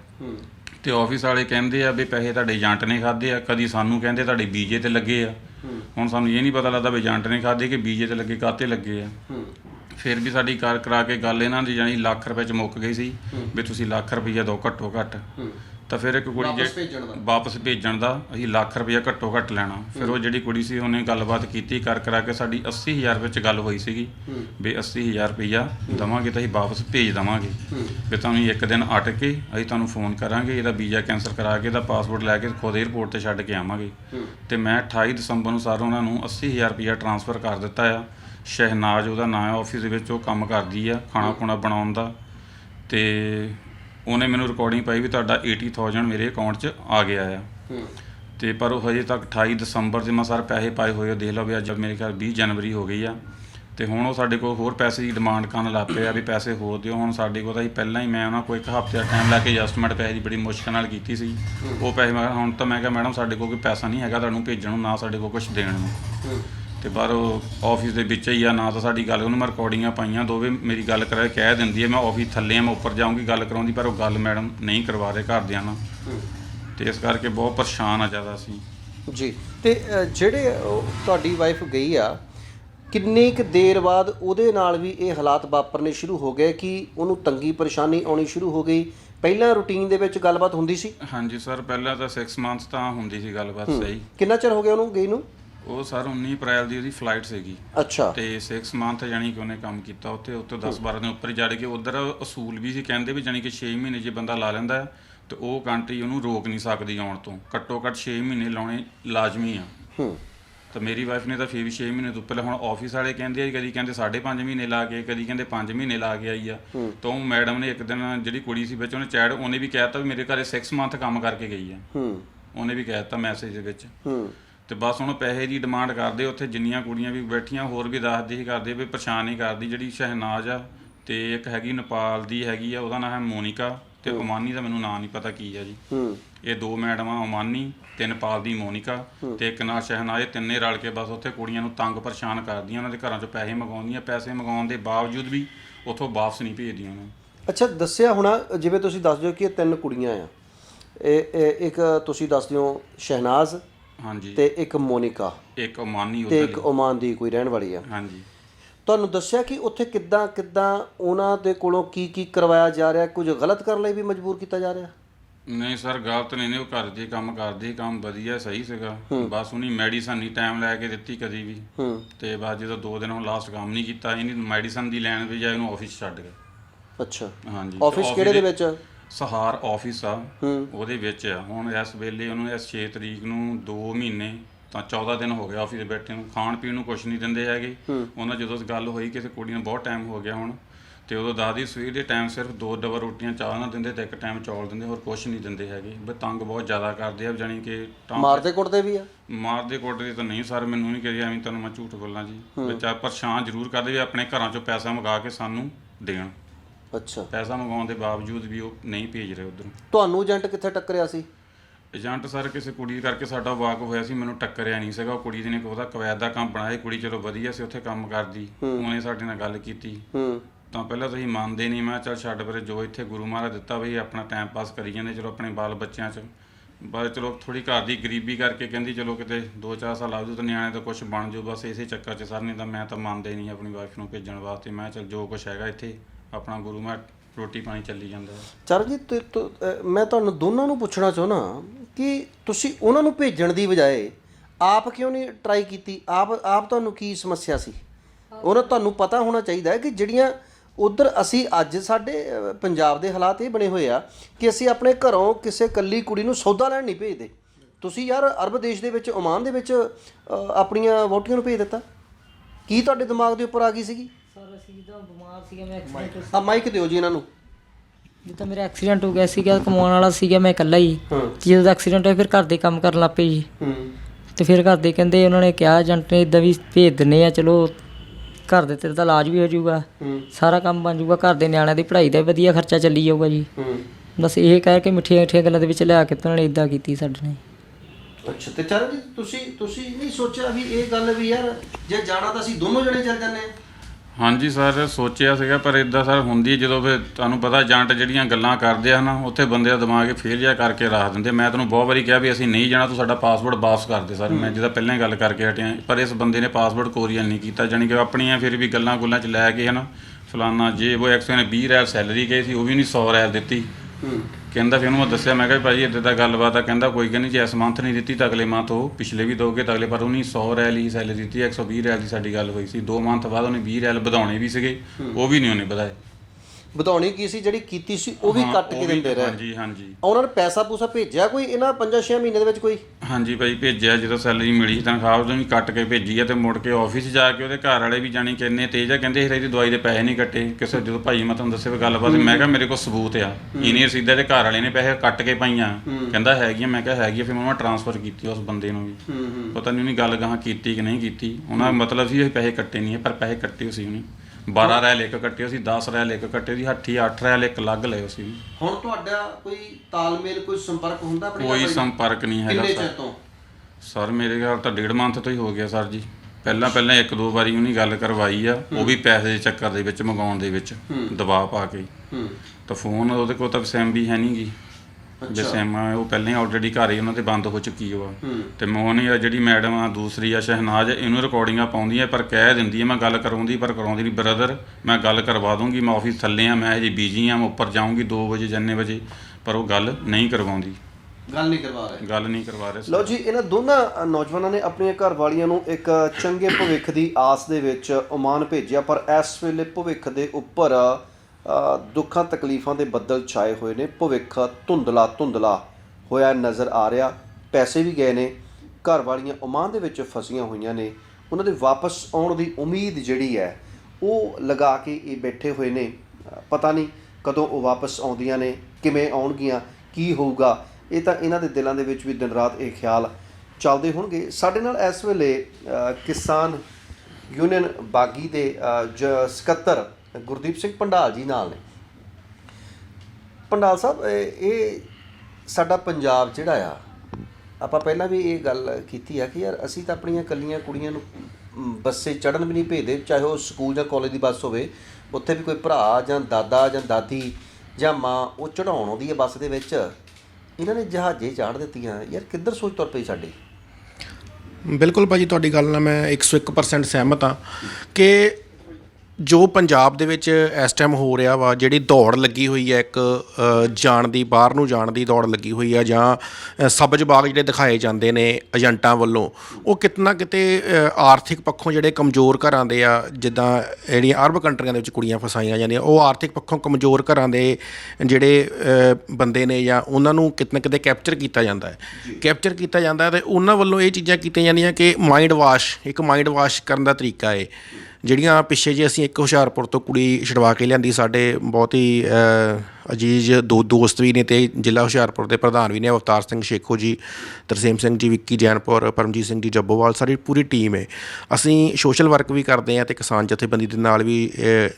ਤੇ ਆਫਿਸ ਵਾਲੇ ਕਹਿੰਦੇ ਆ ਵੀ ਪੈਸੇ ਤੁਹਾਡੇ ਏਜੰਟ ਨੇ ਖਾਦੇ ਆ ਕਦੀ ਸਾਨੂੰ ਕਹਿੰਦੇ ਤੁਹਾਡੇ ਬੀਜੇ ਤੇ ਲੱਗੇ ਆ। ਹੁਣ ਸਾਨੂੰ ਇਹ ਨਹੀਂ ਪਤਾ ਲੱਗਦਾ ਵੀ ਏਜੰਟ ਨੇ ਖਾਦੇ ਕਿ ਬੀਜੇ ਤੇ ਲੱਗੇ ਕਾਤੇ ਲੱਗੇ ਆ। ਫਿਰ ਵੀ ਸਾਡੀ ਕਾਰ ਕਰਾ ਕੇ ਗੱਲ ਇਹਨਾਂ ਦੀ ਜਾਨੀ ਲੱਖ ਰੁਪਏ ਚ ਮੁੱਕ ਗਈ ਸੀ ਵੀ ਤੁਸੀਂ ਲੱਖ ਰੁਪਈਆ ਦਿਓ ਘੱਟੋ ਘੱਟ। ਤਾਂ ਫਿਰ ਇੱਕ ਕੁੜੀ ਵਾਪਸ ਜੇ ਭੇਜਣ ਦਾ। ਵਾਪਸ ਭੇਜਣ ਦਾ ਅਸੀਂ ਲੱਖ ਰੁਪਈਆ ਘੱਟੋ ਘੱਟ ਲੈਣਾ। ਫਿਰ ਉਹ ਜਿਹੜੀ ਕੁੜੀ ਸੀ ਉਹਨੇ ਗੱਲਬਾਤ ਕੀਤੀ ਕਰ ਕਰਾ ਕੇ ਸਾਡੀ 80000 ਵਿੱਚ ਗੱਲ ਹੋਈ ਸੀਗੀ ਵੀ 80000 ਰੁਪਈਆ ਦਵਾਂਗੇ ਤਾਂ ਅਸੀਂ ਵਾਪਸ ਭੇਜ ਦਵਾਂਗੇ। ਵੀ ਤੁਹਾਨੂੰ ਇੱਕ ਦਿਨ ਅਟ ਕੇ ਅਸੀਂ ਤੁਹਾਨੂੰ ਫੋਨ ਕਰਾਂਗੇ ਇਹਦਾ ਵੀਜ਼ਾ ਕੈਂਸਲ ਕਰਾ ਕੇ ਇਹਦਾ ਪਾਸਪੋਰਟ ਲੈ ਕੇ ਖੁਦ 에ਅਰਪੋਰਟ ਤੇ ਛੱਡ ਕੇ ਆਵਾਂਗੇ। ਤੇ ਮੈਂ 28 ਦਸੰਬਰ ਨੂੰ ਸਰ ਉਹਨਾਂ ਨੂੰ 80000 ਰੁਪਈਆ ਟ੍ਰਾਂਸਫਰ ਕਰ ਦਿੱਤਾ ਆ। ਸ਼ਹਿਨਾਜ਼ ਉਹਦਾ ਨਾਂ ਹੈ ਆਫਿਸ ਦੇ ਵਿੱਚ ਉਹ ਕੰਮ ਕਰਦੀ ਆ ਖਾਣਾ ਖੁਣਾ ਬਣਾਉਣ ਦਾ। ਤੇ ਉਹਨੇ ਮੈਨੂੰ ਰਿਕਾਰਡਿੰਗ ਪਾਈ ਵੀ ਤੁਹਾਡਾ 80000 ਮੇਰੇ ਅਕਾਊਂਟ 'ਚ ਆ ਗਿਆ ਆ। ਤੇ ਪਰ ਉਹ ਹਜੇ ਤੱਕ 28 ਦਸੰਬਰ 'ਚ ਮੈਂ ਸਰ ਪੈਸੇ ਪਾਏ ਹੋਏ ਆ ਦੇਖ ਲਓ ਵੀ ਅੱਜ ਮੇਰੇ ਖਿਆਲ 20 ਜਨਵਰੀ ਹੋ ਗਈ ਆ। ਤੇ ਹੁਣ ਉਹ ਸਾਡੇ ਕੋਲ ਹੋਰ ਪੈਸੇ ਦੀ ਡਿਮਾਂਡ ਕਰਨ ਲੱਗ ਪਏ ਆ ਵੀ ਪੈਸੇ ਹੋਰ ਦਿਓ। ਹੁਣ ਸਾਡੇ ਕੋਲ ਤਾਂ ਹੀ ਪਹਿਲਾਂ ਹੀ ਮੈਂ ਉਹਨਾਂ ਕੋਲ ਇੱਕ ਹਫ਼ਤੇ ਦਾ ਟਾਈਮ ਲੈ ਕੇ ਐਡਜਸਟਮੈਂਟ ਪੈਸੇ ਦੀ ਬੜੀ ਮੁਸ਼ਕਲ ਨਾਲ ਕੀਤੀ ਸੀ। ਉਹ ਪੈਸੇ ਮੈਂ ਹੁਣ ਤਾਂ ਮੈਂ ਕਿਹਾ ਮੈਡਮ ਸਾਡੇ ਕੋਲ ਕੋਈ ਪੈਸਾ ਨਹੀਂ ਹੈਗਾ ਤੁਹਾਨੂੰ ਭੇਜਣ ਨੂੰ ਨਾ ਸਾਡੇ ਕੋਲ ਕੁਝ ਦੇਣ ਨੂੰ। ਤੇ ਪਰ ਉਹ ਆਫਿਸ ਦੇ ਵਿੱਚ ਹੀ ਆ ਨਾ ਤਾਂ ਸਾਡੀ ਗੱਲ ਉਹਨੂੰ ਮੈਂ ਰਿਕਾਰਡਿੰਗਾਂ ਪਾਈਆਂ ਦੋਵੇਂ ਮੇਰੀ ਗੱਲ ਕਰਾ ਕਹਿ ਦਿੰਦੀ ਹੈ ਮੈਂ ਆਫਿਸ ਥੱਲੇ ਆ ਮੈਂ ਉੱਪਰ ਜਾਊਂਗੀ ਗੱਲ ਕਰਾਉਂਦੀ ਪਰ ਉਹ ਗੱਲ ਮੈਡਮ ਨਹੀਂ ਕਰਵਾ ਰਹੇ ਘਰਦਿਆਂ ਨਾਲ। ਤੇ ਇਸ ਕਰਕੇ ਬਹੁਤ ਪਰੇਸ਼ਾਨ ਆ ਜ਼ਿਆਦਾ ਅਸੀਂ। ਜੀ। ਤੇ ਅ, ਜਿਹੜੇ ਉਹ ਤੁਹਾਡੀ ਵਾਈਫ ਗਈ ਆ ਕਿੰਨੀ ਕੁ ਦੇਰ ਬਾਅਦ ਉਹਦੇ ਨਾਲ ਵੀ ਇਹ ਹਾਲਾਤ ਵਾਪਰਨੇ ਸ਼ੁਰੂ ਹੋ ਗਏ ਕਿ ਉਹਨੂੰ ਤੰਗੀ ਪਰੇਸ਼ਾਨੀ ਆਉਣੀ ਸ਼ੁਰੂ ਹੋ ਗਈ? ਪਹਿਲਾਂ ਰੁਟੀਨ ਦੇ ਵਿੱਚ ਗੱਲਬਾਤ ਹੁੰਦੀ ਸੀ? ਹਾਂਜੀ ਸਰ ਪਹਿਲਾਂ ਤਾਂ 6 ਮੰਥਸ ਤਾਂ ਹੁੰਦੀ ਸੀ ਗੱਲਬਾਤ ਸਹੀ। ਕਿੰਨਾ ਚਿਰ ਹੋ ਗਿਆ ਉਹਨੂੰ ਗਈ ਨੂੰ? ਉਹ ਸਰ 19 ਅਪ੍ਰੈਲ ਦੀ ਉਹਦੀ ਫਲਾਈਟ ਸੀਗੀ। ਅੱਛਾ। ਤੇ 6 ਮੰਥ ਜਾਨੀ ਕਿ ਉਹਨੇ ਕੰਮ ਕੀਤਾ ਉੱਥੇ ਉੱਥੇ 10 12 ਦਿਨ ਉੱਪਰ ਜੜ ਕੇ ਉਧਰ ਅਸੂਲ ਵੀ ਸੀ ਕਹਿੰਦੇ ਵੀ ਜਾਨੀ ਕਿ 6 ਮਹੀਨੇ ਜੇ ਬੰਦਾ ਲਾ ਲੈਂਦਾ ਹੈ, ਤੇ ਉਹ ਕੰਟਰੀ ਉਹਨੂੰ ਰੋਕ ਨਹੀਂ ਸਕਦੀ ਆਉਣ ਤੋਂ। ਘੱਟੋ ਘੱਟ 6 ਮਹੀਨੇ ਲਾਉਣੇ ਲਾਜ਼ਮੀ ਆ। ਹੂੰ। ਤਾਂ ਮੇਰੀ ਵਾਈਫ ਨੇ ਤਾਂ ਫਿਰ ਵੀ 6 ਮਹੀਨੇ ਤੋਂ ਪਹਿਲਾਂ ਹੁਣ ਆਫਿਸ ਵਾਲੇ ਕਹਿੰਦੇ ਆ ਕਦੀ ਕਹਿੰਦੇ 5.5 ਮਹੀਨੇ ਲਾ ਕੇ ਕਦੀ ਕਹਿੰਦੇ 5 ਮਹੀਨੇ ਲਾ ਕੇ ਆਈ ਆ। ਤਾਂ ਉਹ ਮੈਡਮ ਨੇ ਇੱਕ ਦਿਨ ਜਿਹੜੀ ਕੁੜੀ ਸੀ ਵਿੱਚ ਉਹਨੇ ਚੈਟ ਉਹਨੇ ਵੀ ਕਹਿਤਾ ਵੀ ਮੇਰੇ ਘਰੇ 6 ਮੰਥ ਕੰਮ ਕਰਕੇ ਗਈ ਆ। ਹੂੰ। ਉਹਨੇ ਵੀ ਕਹਿਤਾ ਮੈਸੇਜ ਦੇ ਵਿੱਚ। ਹੂੰ। ਤੇ ਬਸ ਹੁਣ ਪੈਸੇ ਦੀ ਡਿਮਾਂਡ ਕਰਦੇ ਉੱਥੇ ਜਿੰਨੀਆਂ ਕੁੜੀਆਂ ਵੀ ਬੈਠੀਆਂ ਹੋਰ ਵੀ ਦੱਸਦੀ ਹੀ ਕਰਦੇ ਵੀ ਪਰੇਸ਼ਾਨ ਨਹੀਂ ਕਰਦੀ ਜਿਹੜੀ ਸ਼ਹਿਨਾਜ਼ ਆ ਤੇ ਇੱਕ ਹੈਗੀ ਨੇਪਾਲ ਦੀ ਹੈਗੀ ਆ ਉਹਦਾ ਨਾਮ ਹੈ ਮੋਨਿਕਾ ਤੇ ਓਮਾਨੀ ਦਾ ਮੈਨੂੰ ਨਾਂ ਨਹੀਂ ਪਤਾ ਕੀ ਆ ਜੀ। ਹੂੰ। ਇਹ ਦੋ ਮੈਡਮਾਂ ਓਮਾਨੀ ਤੇ ਨੇਪਾਲ ਦੀ ਮੋਨਿਕਾ ਤੇ ਇੱਕ ਨਾਲ ਸ਼ਹਿਨਾਜ਼ ਇਹ ਤਿੰਨੇ ਰਲ ਕੇ ਬਸ ਉੱਥੇ ਕੁੜੀਆਂ ਨੂੰ ਤੰਗ ਪਰੇਸ਼ਾਨ ਕਰਦੀਆਂ ਉਹਨਾਂ ਦੇ ਘਰਾਂ 'ਚੋਂ ਪੈਸੇ ਮੰਗਾਉਂਦੀਆਂ ਪੈਸੇ ਮੰਗਾਉਣ ਦੇ ਬਾਵਜੂਦ ਵੀ ਉੱਥੋਂ ਵਾਪਸ ਨਹੀਂ ਭੇਜਦੀਆਂ ਉਹਨੂੰ ਅੱਛਾ ਦੱਸਿਆ ਹੋਣਾ ਜਿਵੇਂ ਤੁਸੀਂ ਦੱਸਦੇ ਹੋ ਕਿ ਇਹ ਤਿੰਨ ਕੁੜੀਆਂ ਆ। ਇਹ ਇਹ ਇੱਕ ਤੁਸੀਂ ਦੱਸਦੇ ਹੋ ਸ਼ਹਿਨਾਜ਼ ਹਾਂਜੀ। ਤੇ ਇੱਕ ਮੋਨਿਕਾ। ਇੱਕ ਓਮਾਨੀ ਤੇ ਉਧਰ ਇੱਕ ਓਮਾਨ ਦੀ ਕੋਈ ਰਹਿਣ ਵਾਲੀ ਆ। ਹਾਂਜੀ। ਤੁਹਾਨੂੰ ਦੱਸਿਆ ਕਿ ਉੱਥੇ ਕਿੱਦਾਂ ਕਿੱਦਾਂ ਉਹਨਾਂ ਦੇ ਕੋਲੋਂ ਕੀ ਕੀ ਕਰਵਾਇਆ ਜਾ ਰਿਹਾ? ਕੁਝ ਗਲਤ ਕਰਨ ਲਈ ਵੀ ਮਜਬੂਰ ਕੀਤਾ ਜਾ ਰਿਹਾ? ਨਹੀਂ ਸਰ ਗਲਤ ਨਹੀਂ ਨੇ ਉਹ ਘਰ ਦੇ ਕੰਮ ਕਰਦੇ ਕੰਮ ਵਧੀਆ ਸਹੀ ਸੀਗਾ। ਬਸ ਉਹਨੀ ਮੈਡੀਸਨ ਨਹੀਂ ਟਾਈਮ ਲੈ ਕੇ ਦਿੱਤੀ ਕਦੀ ਵੀ। ਹੂੰ। ਤੇ ਬਸ ਜਦੋਂ ਦੋ ਦਿਨ ਹੁਣ ਲਾਸਟ ਕੰਮ ਨਹੀਂ ਕੀਤਾ ਇਹਨੀ ਮੈਡੀਸਨ ਦੀ ਲੈਣ ਵੀ ਜਾਏ ਉਹਨੂੰ ਆਫਿਸ ਛੱਡ ਗਏ। ਅੱਛਾ। ਹਾਂਜੀ ਆਫਿਸ ਕਿਹੜੇ ਦੇ ਵਿੱਚ? ਸਹਾਰ ਆਫਿਸ ਆ। ਉਹਦੇ ਵਿੱਚ ਆ। ਹੁਣ ਇਸ ਵੇਲੇ ਉਹਨੂੰ ਇਸ 6 ਤਰੀਕ ਨੂੰ 2 ਮਹੀਨੇ ਤਾਂ 14 ਦਿਨ ਹੋ ਗਿਆ ਆਫਿਸ ਬੈਠੇ ਨੂੰ। ਖਾਣ ਪੀਣ ਨੂੰ ਕੁਝ ਨਹੀਂ ਦਿੰਦੇ ਹੈਗੇ। ਉਹਨਾਂ ਜਦੋਂ ਗੱਲ ਹੋਈ ਕਿਸੇ ਕੁੜੀ ਨੂੰ ਬਹੁਤ ਟਾਈਮ ਹੋ ਗਿਆ ਹੁਣ ਤੇ ਉਦੋਂ ਦਾਦੀ ਸਵੇਰ ਦੇ ਟਾਈਮ ਸਿਰਫ ਦੋ ਡਬਲ ਰੋਟੀਆਂ ਚਾਹ ਨਾਲ ਦਿੰਦੇ ਤੇ ਇੱਕ ਟਾਈਮ ਚੌਲ ਦਿੰਦੇ ਹੋਰ ਕੁਝ ਨਹੀਂ ਦਿੰਦੇ ਹੈਗੇ। ਵੀ ਤੰਗ ਬਹੁਤ ਜ਼ਿਆਦਾ ਕਰਦੇ ਆ ਜਾਣੀ ਕਿ ਮਾਰਦੇ ਕੁੱਟਦੇ ਵੀ ਆ? ਮਾਰਦੇ ਕੁੱਟਦੇ ਤਾਂ ਨਹੀਂ ਸਰ ਮੈਨੂੰ ਨਹੀਂ ਕਰਿਆ ਐਵੇਂ ਤੁਹਾਨੂੰ ਮੈਂ ਝੂਠ ਬੋਲਾਂ ਜੀ। ਬੱਚਾ ਪਰੇਸ਼ਾਨ ਜ਼ਰੂਰ ਕਰਦੇ ਵੀ ਆਪਣੇ ਘਰਾਂ ਚੋਂ ਪੈਸਾ ਮੰਗਾ ਕੇ ਸਾਨੂੰ ਦੇਣ। ਅੱਛਾ। ਪੈਸਾ ਮੰਗਾਉਣ ਦੇ ਬਾਵਜੂਦ ਵੀ ਉਹ ਨਹੀਂ ਭੇਜ ਰਹੇ ਉਧਰ। ਤੁਹਾਨੂੰ ਏਜੰਟ ਕਿੱਥੇ ਟੱਕਰਿਆ ਸੀ? ਏਜੰਟ ਸਰ ਕਿਸੇ ਕੁੜੀ ਕਰਕੇ ਸਾਡਾ ਵਾਕ ਹੋਇਆ ਸੀ ਮੈਨੂੰ ਟੱਕਰਿਆ ਨਹੀਂ ਸੀਗਾ। ਉਹ ਕੁੜੀ ਨੇ ਉਹਦਾ ਕਵੈਤ ਦਾ ਕੰਮ ਬਣਾਇਆ ਕੁੜੀ ਚਲੋ ਵਧੀਆ ਸੀ ਉੱਥੇ ਕੰਮ ਕਰਦੀ। ਉਹਨੇ ਸਾਡੇ ਨਾਲ ਗੱਲ ਕੀਤੀ। ਹੂੰ। ਤਾਂ ਪਹਿਲਾਂ ਤਾਂ ਅਸੀਂ ਮੰਨਦੇ ਨਹੀਂ ਮੈਂ ਚੱਲ ਛੱਡ ਪਰੇ ਜੋ ਇੱਥੇ ਗੁਰੂ ਮਹਾਰਾਜ ਦਿੱਤਾ ਵੀ ਆਪਣਾ ਟਾਈਮ ਪਾਸ ਕਰੀ ਜਾਂਦੇ ਚਲੋ ਆਪਣੇ ਬਾਲ ਬੱਚਿਆਂ 'ਚ। ਬਸ ਚਲੋ ਥੋੜੀ ਘਰ ਦੀ ਗਰੀਬੀ ਕਰਕੇ ਕਹਿੰਦੀ ਚਲੋ ਕਿਤੇ 2-4 ਸਾਲ ਆਜੂ ਤਾਂ ਨਿਆਣੇ ਦਾ ਕੁਝ ਬਣ ਜਾਊ ਬਸ ਇਸੇ ਚੱਕਰ 'ਚ ਸਰ ਨਹੀਂ ਤਾਂ ਮੈਂ ਤਾਂ ਮੰਨਦਾ ਨਹੀਂ ਆਪਣੀ ਵਾਈਫ ਨੂੰ ਭੇਜਣ ਵਾਸਤੇ। ਮੈਂ ਚੱਲ ਜੋ ਕੁਝ ਹੈਗਾ ਇੱਥੇ ਆਪਣਾ ਗੁਰੂ ਮਹਾਰਾਜ ਰੋਟੀ ਪਾਣੀ ਚੱਲੀ ਜਾਂਦਾ ਚਰਨਜੀਤ ਤੁ- ਤੁ- ਮੈਂ ਤੁਹਾਨੂੰ ਦੋਨਾਂ ਨੂੰ ਪੁੱਛਣਾ ਚਾਹੁੰਦਾ ਕਿ ਤੁਸੀਂ ਉਹਨਾਂ ਨੂੰ ਭੇਜਣ ਦੀ ਬਜਾਏ ਆਪ ਕਿਉਂ ਨਹੀਂ ਟਰਾਈ ਕੀਤੀ? ਆਪ ਆਪ ਤੁਹਾਨੂੰ ਕੀ ਸਮੱਸਿਆ ਸੀ? ਉਹਨਾਂ ਤੁਹਾਨੂੰ ਪਤਾ ਹੋਣਾ ਚਾਹੀਦਾ ਹੈ ਕਿ ਜਿਹੜੀਆਂ ਉਧਰ ਅਸੀਂ ਅੱਜ ਸਾਡੇ ਅ, ਪੰਜਾਬ ਦੇ ਹਾਲਾਤ ਇਹ ਬਣੇ ਹੋਏ ਆ ਕਿ ਅਸੀਂ ਆਪਣੇ ਘਰੋਂ ਕਿਸੇ ਕੱਲੀ ਕੁੜੀ ਨੂੰ ਸੌਦਾ ਲੈਣ ਨਹੀਂ ਭੇਜਦੇ। ਤੁਸੀਂ ਯਾਰ ਅਰਬ ਦੇਸ਼ ਦੇ ਵਿੱਚ ਓਮਾਨ ਦੇ ਵਿੱਚ ਅ, ਆਪਣੀਆਂ ਵੋਟੀਆਂ ਨੂੰ ਭੇਜ ਦਿੱਤਾ? ਕੀ ਤੁਹਾਡੇ ਦਿਮਾਗ ਦੇ ਉੱਪਰ ਆ ਗਈ ਸੀਗੀ? ਜਦੋਂ ਬਿਮਾਰ ਸੀਗਾ ਮੈਂ ਐਕਸੀਡੈਂਟ ਆ ਮਾਈਕ ਦਿਓ ਜੀ ਇਹਨਾਂ ਨੂੰ। ਜਿੱਦਾਂ ਮੇਰਾ ਐਕਸੀਡੈਂਟ ਹੋ ਗਿਆ ਸੀਗਾ ਕਮਾਉਣ ਵਾਲਾ ਸੀਗਾ ਮੈਂ ਇਕੱਲਾ ਹੀ। ਹਾਂ। ਤੇ ਜਦੋਂ ਐਕਸੀਡੈਂਟ ਹੋਇਆ ਫਿਰ ਘਰ ਦੇ ਕੰਮ ਕਰਨ ਲੱਗ ਪਏ ਜੀ। ਹੂੰ। ਤੇ ਫਿਰ ਘਰ ਦੇ ਕਹਿੰਦੇ ਉਹਨਾਂ ਨੇ ਕਿਹਾ ਏਜੰਟ ਨੇ ਇਦਾਂ ਵੀ ਭੇਜ ਦਿੰਨੇ ਆ ਚਲੋ ਘਰ ਦੇ ਤੇਰੇ ਦਾ ਇਲਾਜ ਵੀ ਹੋ ਜਾਊਗਾ। ਹੂੰ। ਸਾਰਾ ਕੰਮ ਬਣ ਜਾਊਗਾ ਘਰ ਦੇ ਨਿਆਣਿਆਂ ਦੀ ਪੜ੍ਹਾਈ ਦਾ ਵੀ ਵਧੀਆ ਖਰਚਾ ਚੱਲੀ ਜਾਊਗਾ ਜੀ। ਹੂੰ। ਬਸ ਇਹ ਕਹਿ ਕੇ ਮਿੱਠੀਆਂ ਮਿੱਠੀਆਂ ਗੱਲਾਂ ਦੇ ਵਿੱਚ ਲਿਆ ਕੇ ਤੇ ਉਹਨਾਂ ਨੇ ਇਦਾਂ ਕੀਤੀ ਸਾਡੇ ਨਾਲ। ਅੱਛਾ ਤੇ ਚਰਨ ਜੀ ਤੁਸੀਂ ਤੁਸੀਂ ਨਹੀਂ ਸੋਚਿਆ ਵੀ ਇਹ ਗੱਲ ਵੀ ਯਾਰ ਜੇ ਜਾਣਾ ਤਾਂ ਅਸੀਂ ਦੋਨੋਂ ਜਣੇ ਚੱਲ ਜਾਂਦੇ ਆ? ਹਾਂਜੀ ਸਰ ਸੋਚਿਆ ਸੀਗਾ ਪਰ ਇਦਾਂ ਸਰ ਹੁੰਦੀ ਹੈ ਜਦੋਂ ਫਿਰ ਤੁਹਾਨੂੰ ਪਤਾ ਏਜੰਟ ਜਿਹੜੀਆਂ ਗੱਲਾਂ ਕਰਦੇ ਆ ਨਾ ਉੱਥੇ ਬੰਦੇ ਦਾ ਦਿਮਾਗ ਫੇਲ ਜਿਹਾ ਕਰਕੇ ਰੱਖ ਦਿੰਦੇ ਮੈਂ ਤੁਹਾਨੂੰ ਬਹੁਤ ਵਾਰੀ ਕਿਹਾ ਵੀ ਅਸੀਂ ਨਹੀਂ ਜਾਣਾ ਤੂੰ ਸਾਡਾ ਪਾਸਪੋਰਟ ਵਾਪਸ ਕਰ ਦੇ ਸਰ। ਮੈਂ ਜਿਹਦਾ ਪਹਿਲਾਂ ਹੀ ਗੱਲ ਕਰਕੇ ਹਟਿਆ ਪਰ ਇਸ ਬੰਦੇ ਨੇ ਪਾਸਪੋਰਟ ਕੋਰੀਅਨ ਨਹੀਂ ਕੀਤਾ ਜਾਣੀ ਕਿ ਆਪਣੀਆਂ ਫਿਰ ਵੀ ਗੱਲਾਂ ਗੁੱਲਾਂ ਚ ਲੈ ਕੇ ਹਨਾ ਫਲਾਨਾ ਜੇ ਉਹ ਐਕਸ ਨੇ 20 ਰੈਲ ਸੈਲਰੀ ਕਹੀ ਸੀ ਉਹ ਵੀ ਨਹੀਂ 100 ਰੈਲ ਦਿੱਤੀ। ਕਹਿੰਦਾ ਫਿਰ ਉਹਨੂੰ ਮੈਂ ਦੱਸਿਆ, ਮੈਂ ਕਿਹਾ ਵੀ ਭਾਜੀ ਇੱਦਾਂ ਦਾ ਗੱਲਬਾਤ ਆ, ਕਹਿੰਦਾ ਕੋਈ ਗੱਲ ਨਹੀਂ ਜੇ ਇਸ ਮੰਥ ਨਹੀਂ ਦਿੱਤੀ ਤਾਂ ਅਗਲੇ ਮੰਥ ਉਹ ਪਿਛਲੇ ਵੀ ਦੋਗੇ ਤਾਂ ਅਗਲੇ ਪਰ ਉਹਨੇ 100 ਰੈਲ ਹੀ ਸੈਲਰੀ ਦਿੱਤੀ 120 ਰੈਲ ਦੀ ਸਾਡੀ ਗੱਲ ਹੋਈ ਸੀ, ਦੋ ਮੰਥ ਬਾਅਦ ਉਹਨੇ 20 ਰੈਲ ਵਧਾਉਣੇ ਵੀ ਸੀਗੇ, ਉਹ ਵੀ ਨਹੀਂ ਉਹਨੇ ਵਧਾਏ। ਵਧਾਉਣੀ ਕੀ ਸੀ ਜਿਹੜੀ ਕੀਤੀ ਸੀ ਉਹ ਵੀ ਕੱਟ ਕੇ ਦਿੰਦੇ ਰਹੇ। ਹਾਂਜੀ ਹਾਂਜੀ। ਉਹਨਾਂ ਨੇ ਪੈਸਾ ਪੂਸਾ ਭੇਜਿਆ ਕੋਈ ਇਹਨਾਂ 5-6 ਮਹੀਨੇ ਦੇ ਵਿੱਚ ਕੋਈ? ਹਾਂਜੀ ਭਾਈ ਭੇਜਿਆ ਜਦੋਂ ਸੈਲਰੀ ਮਿਲੀ ਤਨਖਾਹ ਉਦੋਂ ਵੀ ਕੱਟ ਕੇ ਭੇਜੀ ਆ ਤੇ ਮੁੜ ਕੇ ਆਫਿਸ ਜਾ ਕੇ ਉਹਦੇ ਘਰ ਵਾਲੇ ਵੀ ਜਾਣੀ ਕਿ ਇੰਨੇ ਤੇਜ਼ ਆ ਕਹਿੰਦੇ ਇਹਦੀ ਦਵਾਈ ਦੇ ਪੈਸੇ ਨਹੀਂ ਕੱਟੇ। ਕਿਸੇ ਜਦੋਂ ਭਾਈ ਮੈਂ ਤੁਹਾਨੂੰ ਦੱਸਿਆ ਵੀ ਗੱਲਬਾਤ ਮੈਂ ਕਿਹਾ ਮੇਰੇ ਕੋਲ ਸਬੂਤ ਆ। ਇਨੀ ਰਸੀਦਾਂ ਦੇ ਘਰ ਵਾਲੇ ਨੇ ਪੈਸੇ ਕੱਟ ਕੇ ਪਾਈਆਂ। ਕਹਿੰਦਾ ਹੈਗੀਆਂ ਮੈਂ ਕਿਹਾ ਹੈਗੀਆਂ ਫਿਰ ਮੈਂ ਟ੍ਰਾਂਸਫਰ ਕੀਤੀ ਉਸ ਬੰਦੇ ਨੂੰ ਵੀ। ਪਤਾ ਨਹੀਂ ਉਹਨੇ ਗੱਲ ਗਾਹਾਂ ਕੀਤੀ ਕਿ ਨਹੀਂ ਕੀਤੀ। ਉਹਨਾਂ ਦਾ ਮਤਲਬ ਸੀ ਇਹ ਪੈਸੇ ਕੱਟੇ ਨਹੀਂ ਪਰ ਪੈਸੇ ਕੱਟੇ ਸੀ ਉਹਨੇ। 12 ਰੈਲ ਇੱਕ ਕੱਟੇ ਸੀ 10 ਰੈਲ ਇੱਕ ਕੱਟੇ ਸੀ ਹੱਠੀ 8 ਰੈਲ ਇੱਕ ਲੱਗ ਲਏ ਸੀ। ਹੁਣ ਤੁਹਾਡਾ ਕੋਈ ਤਾਲਮੇਲ ਕੋਈ ਸੰਪਰਕ ਹੁੰਦਾ ਆਪਣੇ ਕੋਈ ਨਾਲ? ਸੰਪਰਕ ਨਹੀਂ ਹੈਗਾ ਕਿੰਨੇ ਸਰ। ਤੋਂ? ਸਰ ਮੇਰੇ ਖਿਆਲ ਤਾਂ ਡੇਢ ਮੰਥ ਤੋਂ ਹੀ ਹੋ ਗਿਆ ਸਰ ਜੀ। ਪਹਿਲਾਂ ਪਹਿਲਾਂ ਇੱਕ ਦੋ ਵਾਰੀ ਉਹਨੇ ਗੱਲ ਕਰਵਾਈ ਆ ਉਹ ਵੀ ਪੈਸੇ ਦੇ ਚੱਕਰ ਦੇ ਵਿੱਚ ਮੰਗਾਉਣ ਦੇ ਵਿੱਚ ਦਬਾਅ ਪਾ ਕੇ। ਹੂੰ। ਤਾਂ ਫੋਨ ਉਹਦੇ ਕੋਲ ਤਾਂ ਸਿਮ ਵੀ ਹੈ ਨਹੀਂਗੀ ਜੇ ਸਿਮ ਆ ਉਹ ਪਹਿਲਾਂ ਹੀ ਆਲਰੇਡੀ ਘਰ ਹੀ ਉਹਨਾਂ ਦੇ ਬੰਦ ਹੋ ਚੁੱਕੀ ਹੂੰ। ਤੇ ਮੋਹਨੀ ਆ ਜਿਹੜੀ ਮੈਡਮ ਆ ਦੂਸਰੀ ਆ ਸ਼ਹਿਨਾਜ਼ ਇਹਨੂੰ ਰਿਕਾਰਡਿੰਗਾਂ ਪਾਉਂਦੀ ਆ ਪਰ ਕਹਿ ਦਿੰਦੀ ਆ ਮੈਂ ਗੱਲ ਕਰਾਉਂਦੀ ਪਰ ਕਰਾਉਂਦੀ ਨਹੀਂ ਬ੍ਰਦਰ ਮੈਂ ਗੱਲ ਕਰਵਾ ਦੂੰਗੀ ਮੈਂ ਆਫਿਸ ਥੱਲੇ ਆ ਮੈਂ ਹਜੇ ਬੀਜੀ ਆ ਮੈਂ ਉੱਪਰ ਜਾਊਂਗੀ 2 ਵਜੇ ਜੰਨੇ ਵਜੇ ਪਰ ਉਹ ਗੱਲ ਨਹੀਂ ਕਰਵਾਉਂਦੀ। ਗੱਲ ਨਹੀਂ ਕਰਵਾ ਰਹੇ। ਗੱਲ ਨਹੀਂ ਕਰਵਾ ਰਹੇ ਲਓ ਜੀ ਇਹਨਾਂ ਦੋਨਾਂ ਨੌਜਵਾਨਾਂ ਨੇ ਆਪਣੀਆਂ ਘਰ ਵਾਲੀਆਂ ਨੂੰ ਇੱਕ ਚੰਗੇ ਭਵਿੱਖ ਦੀ ਆਸ ਦੇ ਵਿੱਚ ਓਮਾਨ ਭੇਜਿਆ ਪਰ ਇਸ ਵੇਲੇ ਭਵਿੱਖ ਦੇ ਉੱਪਰ ਦੁੱਖਾਂ, ਤਕਲੀਫਾਂ ਦੇ ਬੱਦਲ ਛਾਏ ਹੋਏ ਨੇ। ਭਵਿੱਖ ਧੁੰਦਲਾ ਧੁੰਦਲਾ ਹੋਇਆ ਨਜ਼ਰ ਆ ਰਿਹਾ। ਪੈਸੇ ਵੀ ਗਏ ਨੇ। ਘਰ ਵਾਲੀਆਂ ਓਮਾਨ ਦੇ ਵਿੱਚ ਫਸੀਆਂ ਹੋਈਆਂ ਨੇ। ਉਹਨਾਂ ਦੇ ਵਾਪਸ ਆਉਣ ਦੀ ਉਮੀਦ ਜਿਹੜੀ ਹੈ, ਉਹ ਲਗਾ ਕੇ ਇਹ ਬੈਠੇ ਹੋਏ ਨੇ। ਪਤਾ ਨਹੀਂ ਕਦੋਂ ਉਹ ਵਾਪਸ ਆਉਂਦੀਆਂ ਨੇ, ਕਿਵੇਂ ਆਉਣਗੀਆਂ, ਕੀ ਹੋਊਗਾ। ਇਹ ਤਾਂ ਇਹਨਾਂ ਦੇ ਦਿਲਾਂ ਦੇ ਵਿੱਚ ਵੀ ਦਿਨ ਰਾਤ ਇਹ ਖਿਆਲ ਚੱਲਦੇ ਹੋਣਗੇ। ਸਾਡੇ ਨਾਲ ਇਸ ਵੇਲੇ ਕਿਸਾਨ ਯੂਨੀਅਨ ਬਾਗੀ ਦੇ ਜ- ਸਕੱਤਰ ਗੁਰਦੀਪ ਸਿੰਘ ਪੰਡਾਲ ਜੀ ਨਾਲ ਨੇ। ਪੰਡਾਲ ਸਾਹਿਬ, ਇਹ ਸਾਡਾ ਪੰਜਾਬ ਜਿਹੜਾ ਆ, ਆਪਾਂ ਪਹਿਲਾਂ ਵੀ ਇਹ ਗੱਲ ਕੀਤੀ ਆ ਕਿ ਯਾਰ ਅਸੀਂ ਤਾਂ ਆਪਣੀਆਂ ਕੱਲੀਆਂ ਕੁੜੀਆਂ ਨੂੰ ਬੱਸੇ ਚੜਨ ਵੀ ਨਹੀਂ ਭੇਜਦੇ, ਚਾਹੇ ਉਹ ਸਕੂਲ ਜਾਂ ਕਾਲਜ ਦੀ ਬੱਸ ਹੋਵੇ, ਉੱਥੇ ਵੀ ਕੋਈ ਭਰਾ ਜਾਂ ਦਾਦਾ ਜਾਂ ਦਾਦੀ ਜਾਂ ਮਾਂ, ਉਹ ਚੜਾਉਣ ਆਉਂਦੀ ਹੈ ਬੱਸ ਦੇ ਵਿੱਚ। ਇਹਨਾਂ ਨੇ ਜਹਾਜ਼ੇ ਚਾੜ ਦਿੱਤੀਆਂ। ਯਾਰ ਕਿੱਧਰ ਸੋਚ ਤੁਰ ਪਈ ਸਾਡੀ? ਬਿਲਕੁਲ ਭਾਜੀ, ਤੁਹਾਡੀ ਗੱਲ ਨਾਲ ਮੈਂ 101% ਸਹਿਮਤ ਹਾਂ ਕਿ ਜੋ ਪੰਜਾਬ ਦੇ ਵਿੱਚ ਇਸ ਟਾਈਮ ਹੋ ਰਿਹਾ ਵਾ ਜਿਹੜੀ ਦੌੜ ਲੱਗੀ ਹੋਈ ਹੈ ਇੱਕ ਜਾਣ ਦੀ ਬਾਹਰ ਨੂੰ ਜਾਣ ਦੀ ਦੌੜ ਲੱਗੀ ਹੋਈ ਹੈ ਜਾਂ ਸਬਜ਼ ਬਾਗ ਜਿਹੜੇ ਦਿਖਾਏ ਜਾਂਦੇ ਨੇ ਏਜੰਟਾਂ ਵੱਲੋਂ ਉਹ ਕਿਤਨਾ ਕਿਤੇ ਆਰਥਿਕ ਪੱਖੋਂ ਜਿਹੜੇ ਕਮਜ਼ੋਰ ਘਰਾਂ ਦੇ ਆ ਜਿੱਦਾਂ ਜਿਹੜੀਆਂ ਅਰਬ ਕੰਟਰੀਆਂ ਦੇ ਵਿੱਚ ਕੁੜੀਆਂ ਫਸਾਈਆਂ ਜਾਂਦੀਆਂ ਉਹ ਆਰਥਿਕ ਪੱਖੋਂ ਕਮਜ਼ੋਰ ਘਰਾਂ ਦੇ ਜਿਹੜੇ ਬੰਦੇ ਨੇ ਜਾਂ ਉਹਨਾਂ ਨੂੰ ਕਿਤਨਾ ਕਿਤੇ ਕੈਪਚਰ ਕੀਤਾ ਜਾਂਦਾ ਹੈ। ਕੈਪਚਰ ਕੀਤਾ ਜਾਂਦਾ ਹੈ ਤੇ ਉਹਨਾਂ ਵੱਲੋਂ ਇਹ ਚੀਜ਼ਾਂ ਕੀਤੀਆਂ ਜਾਂਦੀਆਂ ਕਿ ਮਾਈਂਡ ਵਾਸ਼ ਇੱਕ ਮਾਈਂਡ ਵਾਸ਼ ਕਰਨ ਦਾ ਤਰੀਕਾ ਹੈ। ਜਿਹੜੀਆਂ ਪਿੱਛੇ ਜੇ ਅਸੀਂ ਇੱਕ ਹੁਸ਼ਿਆਰਪੁਰ ਤੋਂ ਕੁੜੀ ਛਡਵਾ ਕੇ ਲਿਆਂਦੀ, ਸਾਡੇ ਬਹੁਤ ਹੀ ਅਜੀਜ਼ ਦੋ, ਦੋਸਤ ਵੀ ਨੇ ਤੇ ਜ਼ਿਲ੍ਹਾ ਹੁਸ਼ਿਆਰਪੁਰ ਦੇ ਪ੍ਰਧਾਨ ਵੀ ਨੇ, ਅਵਤਾਰ ਸਿੰਘ ਸ਼ੇਖੋ ਜੀ, ਤਰਸੇਮ ਸਿੰਘ ਜੀ, ਵਿੱਕੀ ਜੈਨਪੁਰ, ਪਰਮਜੀਤ ਸਿੰਘ ਜੀ ਜੱਬੋਵਾਲ, ਸਾਡੀ ਪੂਰੀ ਟੀਮ ਹੈ। ਅਸੀਂ ਸੋਸ਼ਲ ਵਰਕ ਵੀ ਕਰਦੇ ਹਾਂ ਤੇ ਕਿਸਾਨ ਜਥੇਬੰਦੀ ਦੇ ਨਾਲ ਵੀ